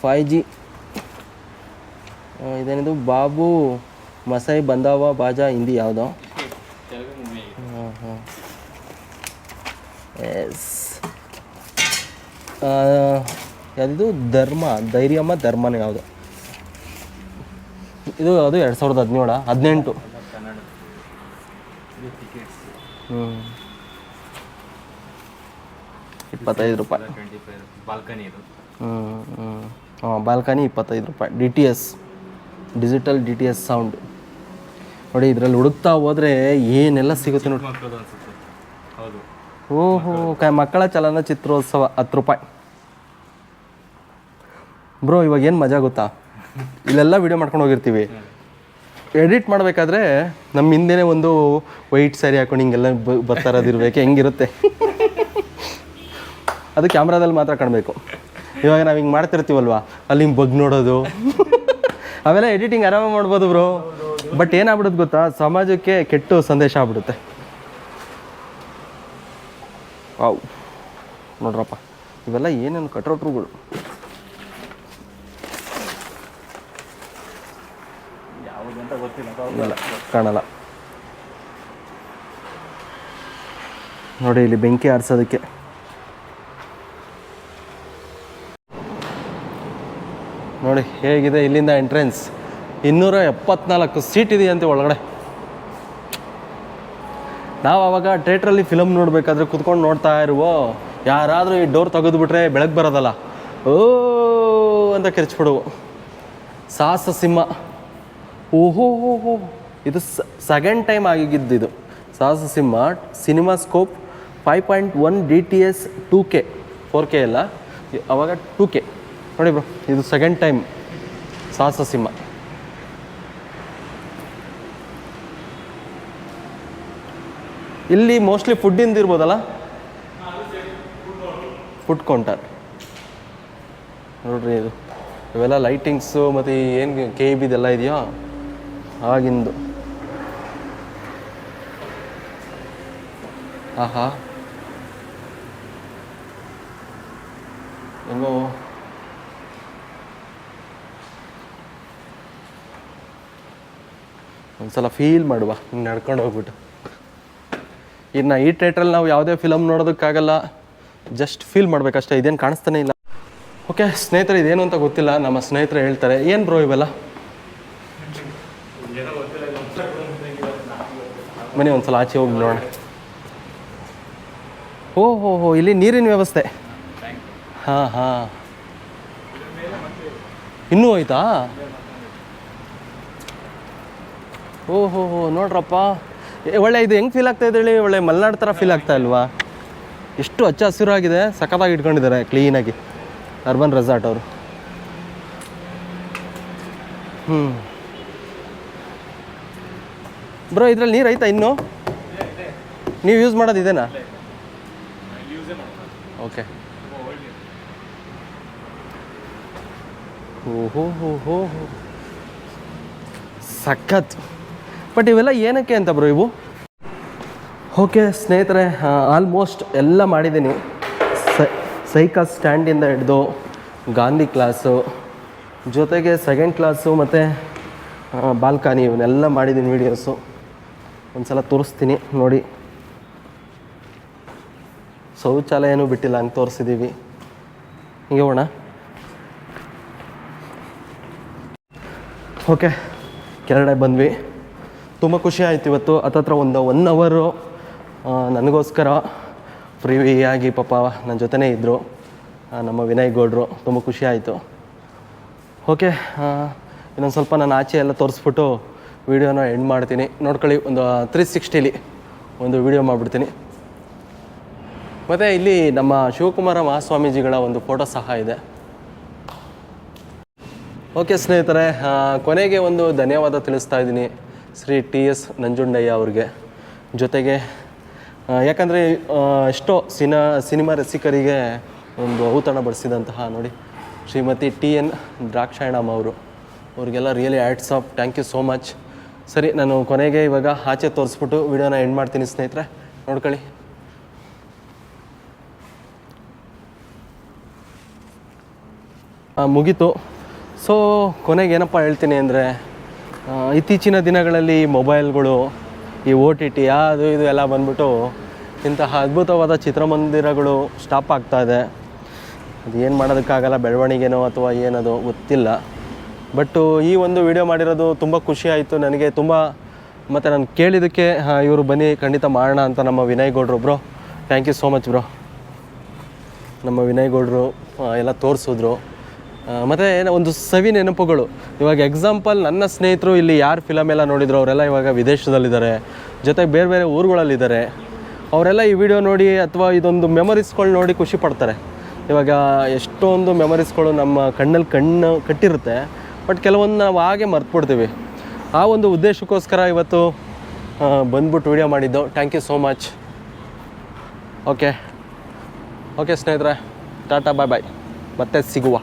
ಫೈ ಜಿ ಇದೇನಿದು? ಬಾಬು ಮಸೈ ಬಂದಾವ ಬಾಜಾ ಹಿಂದಿ ಯಾವುದೋ. ಹಾಂ ಹಾಂ ಎಸ್ ಯಾವ್ದಿದು? ಧರ್ಮ ಧೈರ್ಯಮ್ಮ ಧರ್ಮನೇ ಯಾವುದು? ಇದು ಅದು ಎರಡು ಸಾವಿರದ ಹದಿನೇಳ? ಹದಿನೆಂಟು. ಹ್ಞೂ ಇಪ್ಪತ್ತೈದು ರೂಪಾಯಿ. ಬಾಲ್ಕನಿ ಇದು ಹ್ಞೂ ಹ್ಞೂ ಹಾಂ ಬಾಲ್ಕನಿ ಇಪ್ಪತ್ತೈದು ರೂಪಾಯಿ. D T S. Digital D T S sound. ನೋಡಿ ಇದರಲ್ಲಿ ಹುಡುಕ್ತಾ ಹೋದ್ರೆ ಏನೆಲ್ಲ ಸಿಗುತ್ತೆ ನೋಡಿ. ಹೌದು. ಓಹೋ ಕ ಮಕ್ಕಳ ಚಲನಚಿತ್ರೋತ್ಸವ ಹತ್ತು ರೂಪಾಯಿ. ಬ್ರೋ ಇವಾಗ ಏನು ಮಜಾ ಗೊತ್ತಾ? ಇಲ್ಲೆಲ್ಲ ವಿಡಿಯೋ ಮಾಡ್ಕೊಂಡು ಹೋಗಿರ್ತೀವಿ. ಎಡಿಟ್ ಮಾಡಬೇಕಾದ್ರೆ ನಮ್ಮ ಹಿಂದೆನೇ ಒಂದು ವೈಟ್ ಸ್ಯಾರಿ ಹಾಕೊಂಡು ಹಿಂಗೆಲ್ಲ ಬ- ಬರ್ತಾ ಇರೋದಿರ್ಬೇಕು ಹೆಂಗಿರುತ್ತೆ? ಅದು ಕ್ಯಾಮ್ರಾದಲ್ಲಿ ಮಾತ್ರ ಕಾಣಬೇಕು. ಇವಾಗ ನಾವು ಹಿಂಗೆ ಮಾಡ್ತಿರ್ತೀವಲ್ವಾ? ಅಲ್ಲಿ ಹಿಂಗೆ ಬಗ್ ನೋಡೋದು. ಅವೆಲ್ಲ ಎಡಿಟಿಂಗ್ ಆರಾಮಾಗಿ ಮಾಡ್ಬೋದು ಬ್ರೋ. ಬಟ್ ಏನಾಗ್ಬಿಡುತ್ತೆ ಗೊತ್ತಾ? ಸಮಾಜಕ್ಕೆ ಕೆಟ್ಟ ಸಂದೇಶ ಆಗ್ಬಿಡುತ್ತೆ. ವಾವ್ ನೋಡ್ರಪ್ಪ, ಇವೆಲ್ಲ ಏನೇನು ಕಟ್ರೋಟ್ರುಗಳು ಕಾಣಲ್ಲ. ನೋಡಿ, ಇಲ್ಲಿ ಬೆಂಕಿ ಆರಿಸೋದಕ್ಕೆ. ನೋಡಿ, ಹೇಗಿದೆ ಇಲ್ಲಿಂದ ಎಂಟ್ರೆನ್ಸ್ ಇನ್ನೂರ ಎಪ್ಪತ್ನಾಲ್ಕು ಸೀಟ್ ಇದೆಯಂತೆ ಒಳಗಡೆ? ನಾವು ಅವಾಗ ಥಿಯೇಟ್ರಲ್ಲಿ ಫಿಲಮ್ ನೋಡಬೇಕಾದ್ರೆ ಕುತ್ಕೊಂಡು ನೋಡ್ತಾ ಇರುವೋ, ಯಾರಾದರೂ ಈ ಡೋರ್ ತೆಗೆದುಬಿಟ್ರೆ ಬೆಳಗ್ಗೆ ಬರೋದಲ್ಲ? ಓ ಅಂತ ಕೆರ್ಚ್ಬಿಡುವು. ಸಾಹಸ ಸಿಂಹ. ಓಹೋ, ಹೋ ಇದು ಸೆಕೆಂಡ್ ಟೈಮ್ ಆಗಿದ್ದು ಇದು. Sahasa Simha cinemascope five point one D T S two K four K ಎಲ್ಲ ಅವಾಗ ಟೂ ಕೆ ನೋಡಿ ಬ್ರೋ, ಇದು ಸೆಕೆಂಡ್ ಟೈಮ್ ಸಾಹಸ ಸಿಂಹ. ಇಲ್ಲಿ ಮೋಸ್ಟ್ಲಿ ಫುಡ್ಡಿಂದ ಇರ್ಬೋದಲ್ಲ? ಫುಡ್ ಕೌಂಟರ್ ನೋಡ್ರಿ ಇದು. ಇವೆಲ್ಲ ಲೈಟಿಂಗ್ಸು ಮತ್ತು ಏನು ಕೆ ಬಿದೆಲ್ಲ ಇದೆಯೋ? ಆಗಿಂದು ಆಹಾ. ಹೆಂಗೋ? ಒಂದ್ಸಲ ಫೀಲ್ ಮಾಡುವ. ನಡ್ಕೊಂಡು ಹೋಗ್ಬಿಟ್ಟು. ಇನ್ನು ಈ ಥಿಯೇಟ್ರಲ್ಲಿ ನಾವು ಯಾವುದೇ ಫಿಲಮ್ ನೋಡೋದಕ್ಕಾಗಲ್ಲ ಜಸ್ಟ್ ಫೀಲ್ ಮಾಡಬೇಕಷ್ಟೇ, ಇದೇನು ಕಾಣಿಸ್ತಾನೆ ಇಲ್ಲ. ಓಕೆ ಸ್ನೇಹಿತರೆ, ಇದೇನು ಅಂತ ಗೊತ್ತಿಲ್ಲ, ನಮ್ಮ ಸ್ನೇಹಿತರು ಹೇಳ್ತಾರೆ, ಏನು ಬ್ರೋ ಇವೆಲ್ಲ? ಒಂದು ಸಲ ಆಚೆ ಹೋಗಿ ನೋಡೋಣ. ಓ, ಹೋ ಹೋ, ಇಲ್ಲಿ ನೀರಿನ ವ್ಯವಸ್ಥೆ. ಹಾಂ ಹಾಂ. ಇನ್ನೂ ಆಯ್ತಾ ಓ ಹೋ, ನೋಡ್ರಪ್ಪ. ಒಳ್ಳೆ ಇದು ಹೆಂಗೆ ಫೀಲ್ ಆಗ್ತಾ ಇದೆ ಹೇಳಿ? ಒಳ್ಳೆ ಮಲೆನಾಡು ಥರ ಫೀಲ್ ಆಗ್ತಾ ಇಲ್ವಾ? ಎಷ್ಟು ಹಚ್ಚ ಹಸಿರಾಗಿದೆ, ಸಖತ್ತಾಗಿ ಇಟ್ಕೊಂಡಿದ್ದಾರೆ ಕ್ಲೀನಾಗಿ ಅರ್ಬನ್ ರೆಸಾರ್ಟ್ ಅವರು. ಹ್ಞೂ ಬ್ರೋ ಇದ್ರಲ್ಲಿ ನೀರು ಐತಾ ಇನ್ನು? ನೀವು ಯೂಸ್ ಮಾಡೋದು ಇದೇನಾ? ಓಕೆ ಓಹೋ ಹೋ ಹೋ ಸಖತ್. ಬಟ್ ಇವೆಲ್ಲ ಏನಕ್ಕೆ ಅಂತ ಬ್ರೋ ಇವು? ಓಕೆ ಸ್ನೇಹಿತರೆ ಆಲ್ಮೋಸ್ಟ್ ಎಲ್ಲ ಮಾಡಿದ್ದೀನಿ. ಸೈಕಲ್ ಸ್ಟ್ಯಾಂಡಿಂದ ಹಿಡಿದು ಗಾಂಧಿ ಕ್ಲಾಸು ಜೊತೆಗೆ ಸೆಕೆಂಡ್ ಕ್ಲಾಸು ಮತ್ತು ಬಾಲ್ಕನಿ ಇವನ್ನೆಲ್ಲ ಮಾಡಿದ್ದೀನಿ ವೀಡಿಯೋಸು ಒಂದು ಸಲ ತೋರಿಸ್ತೀನಿ, ನೋಡಿ. ಶೌಚಾಲಯನೂ ಬಿಟ್ಟಿಲ್ಲ, ಹಂಗೆ ತೋರಿಸಿದ್ದೀವಿ ಹಿಂಗೆ ಹೋಣ ಓಕೆ ಕೆಳಗಡೆ ಬಂದ್ವಿ. ತುಂಬ ಖುಷಿ ಆಯ್ತು ಇವತ್ತು. ಹತ್ತತ್ರ ಒಂದು ಒನ್ ಅವರು ನನಗೋಸ್ಕರ ಫ್ರೀ ಆಗಿ ಪಾಪ ನನ್ನ ಜೊತೆನೇ ಇದ್ದರು ನಮ್ಮ ವಿನಯ್ ಗೌಡ್ರು, ತುಂಬ ಖುಷಿ ಆಯಿತು. ಓಕೆ ಇನ್ನೊಂದು ಸ್ವಲ್ಪ ನಾನು ಆಚೆ ಎಲ್ಲ ತೋರಿಸ್ಬಿಟ್ಟು ವೀಡಿಯೋನ ಎಂಡ್ ಮಾಡ್ತೀನಿ. ನೋಡ್ಕೊಳ್ಳಿ, ಒಂದು ತ್ರೀ ಸಿಕ್ಸ್ಟಿಲಿ ಒಂದು ವೀಡಿಯೋ ಮಾಡಿಬಿಡ್ತೀನಿ. ಮತ್ತು ಇಲ್ಲಿ ನಮ್ಮ ಶಿವಕುಮಾರ ಮಹಾಸ್ವಾಮೀಜಿಗಳ ಒಂದು ಫೋಟೋ ಸಹ ಇದೆ. ಓಕೆ ಸ್ನೇಹಿತರೆ ಕೊನೆಗೆ ಒಂದು ಧನ್ಯವಾದ ತಿಳಿಸ್ತಾ ಇದ್ದೀನಿ. ಶ್ರೀ ಟಿ ಎಸ್ ನಂಜುಂಡಯ್ಯ ಅವ್ರಿಗೆ ಜೊತೆಗೆ ಯಾಕಂದರೆ ಎಷ್ಟೋ ಸಿನಾ, ಸಿನಿಮಾ ರಸಿಕರಿಗೆ ಒಂದು ಔತಣ ಬಡಿಸಿದಂತಹ ನೋಡಿ ಶ್ರೀಮತಿ ಟಿ ಎನ್ ದ್ರಾಕ್ಷಾಯಣಮ್ಮ ಅವರು. ಅವ್ರಿಗೆಲ್ಲ really ads of thank you so much ಸರಿ, ನಾನು ಕೊನೆಗೆ ಇವಾಗ ಆಚೆ ತೋರಿಸ್ಬಿಟ್ಟು ವಿಡಿಯೋನ ಎಂಡ್ ಮಾಡ್ತೀನಿ ಸ್ನೇಹಿತರೆ. ನೋಡ್ಕೊಳ್ಳಿ. ಮುಗೀತು. ಸೊ ಕೊನೆಗೆ ಏನಪ್ಪ ಹೇಳ್ತೀನಿ ಅಂದರೆ ಇತ್ತೀಚಿನ ದಿನಗಳಲ್ಲಿ ಮೊಬೈಲ್ಗಳು, ಈ ಓ ಟಿ ಟಿ ಅದು ಇದು ಎಲ್ಲ ಬಂದ್ಬಿಟ್ಟು ಇಂತಹ ಅದ್ಭುತವಾದ ಚಿತ್ರಮಂದಿರಗಳು ಸ್ಟಾಪ್ ಆಗ್ತಾ ಇದೆ. ಅದು ಏನು ಮಾಡೋದಕ್ಕಾಗಲ್ಲ, ಬೆಳವಣಿಗೆನೋ ಅಥವಾ ಏನದು ಗೊತ್ತಿಲ್ಲ. ಬಟ್ಟು ಈ ಒಂದು ವಿಡಿಯೋ ಮಾಡಿರೋದು ತುಂಬ ಖುಷಿ ಆಯಿತು. ನನಗೆ ತುಂಬ, ಮತ್ತು ನಾನು ಕೇಳಿದ್ದಕ್ಕೆ ಇವರು ಬನ್ನಿ, ಖಂಡಿತ ಮಾಡೋಣ ಅಂತ ನಮ್ಮ ವಿನಯ್ ಗೌಡ್ರು bro. Thank you so much bro. ನಮ್ಮ ವಿನಯ್ ಗೌಡ್ರು ಎಲ್ಲ ತೋರಿಸಿದ್ರು. ಮತ್ತು ಒಂದು ಸವಿ ನೆನಪುಗಳು. ಇವಾಗ ಎಕ್ಸಾಂಪಲ್ ನನ್ನ ಸ್ನೇಹಿತರು ಇಲ್ಲಿ ಯಾರು ಫಿಲಮ್ ಎಲ್ಲ ನೋಡಿದ್ರು, ಅವರೆಲ್ಲ ಇವಾಗ ವಿದೇಶದಲ್ಲಿದ್ದಾರೆ. ಜೊತೆಗೆ ಬೇರೆ ಬೇರೆ ಊರುಗಳಲ್ಲಿದ್ದಾರೆ. ಅವರೆಲ್ಲ ಈ ವಿಡಿಯೋ ನೋಡಿ ಅಥವಾ ಇದೊಂದು ಮೆಮೊರೀಸ್ಗಳು ನೋಡಿ ಖುಷಿ ಪಡ್ತಾರೆ. ಇವಾಗ ಎಷ್ಟೊಂದು ಮೆಮೊರೀಸ್ಗಳು ನಮ್ಮ ಕಣ್ಣಲ್ಲಿ ಕಣ್ಣು ಕಟ್ಟಿರುತ್ತೆ. ಬಟ್ ಕೆಲವೊಂದು ನಾವು ಹಾಗೆ ಮರ್ತುಬಿಡ್ತೀವಿ. ಆ ಒಂದು ಉದ್ದೇಶಕ್ಕೋಸ್ಕರ ಇವತ್ತು ಬಂದ್ಬಿಟ್ಟು ವಿಡಿಯೋ ಮಾಡಿದ್ದು. Thank you so much okay okay ಸ್ನೇಹಿತರೆ. ಟಾಟಾ ಬಾಯ್ ಬಾಯ್ ಮತ್ತೆ ಸಿಗುವ.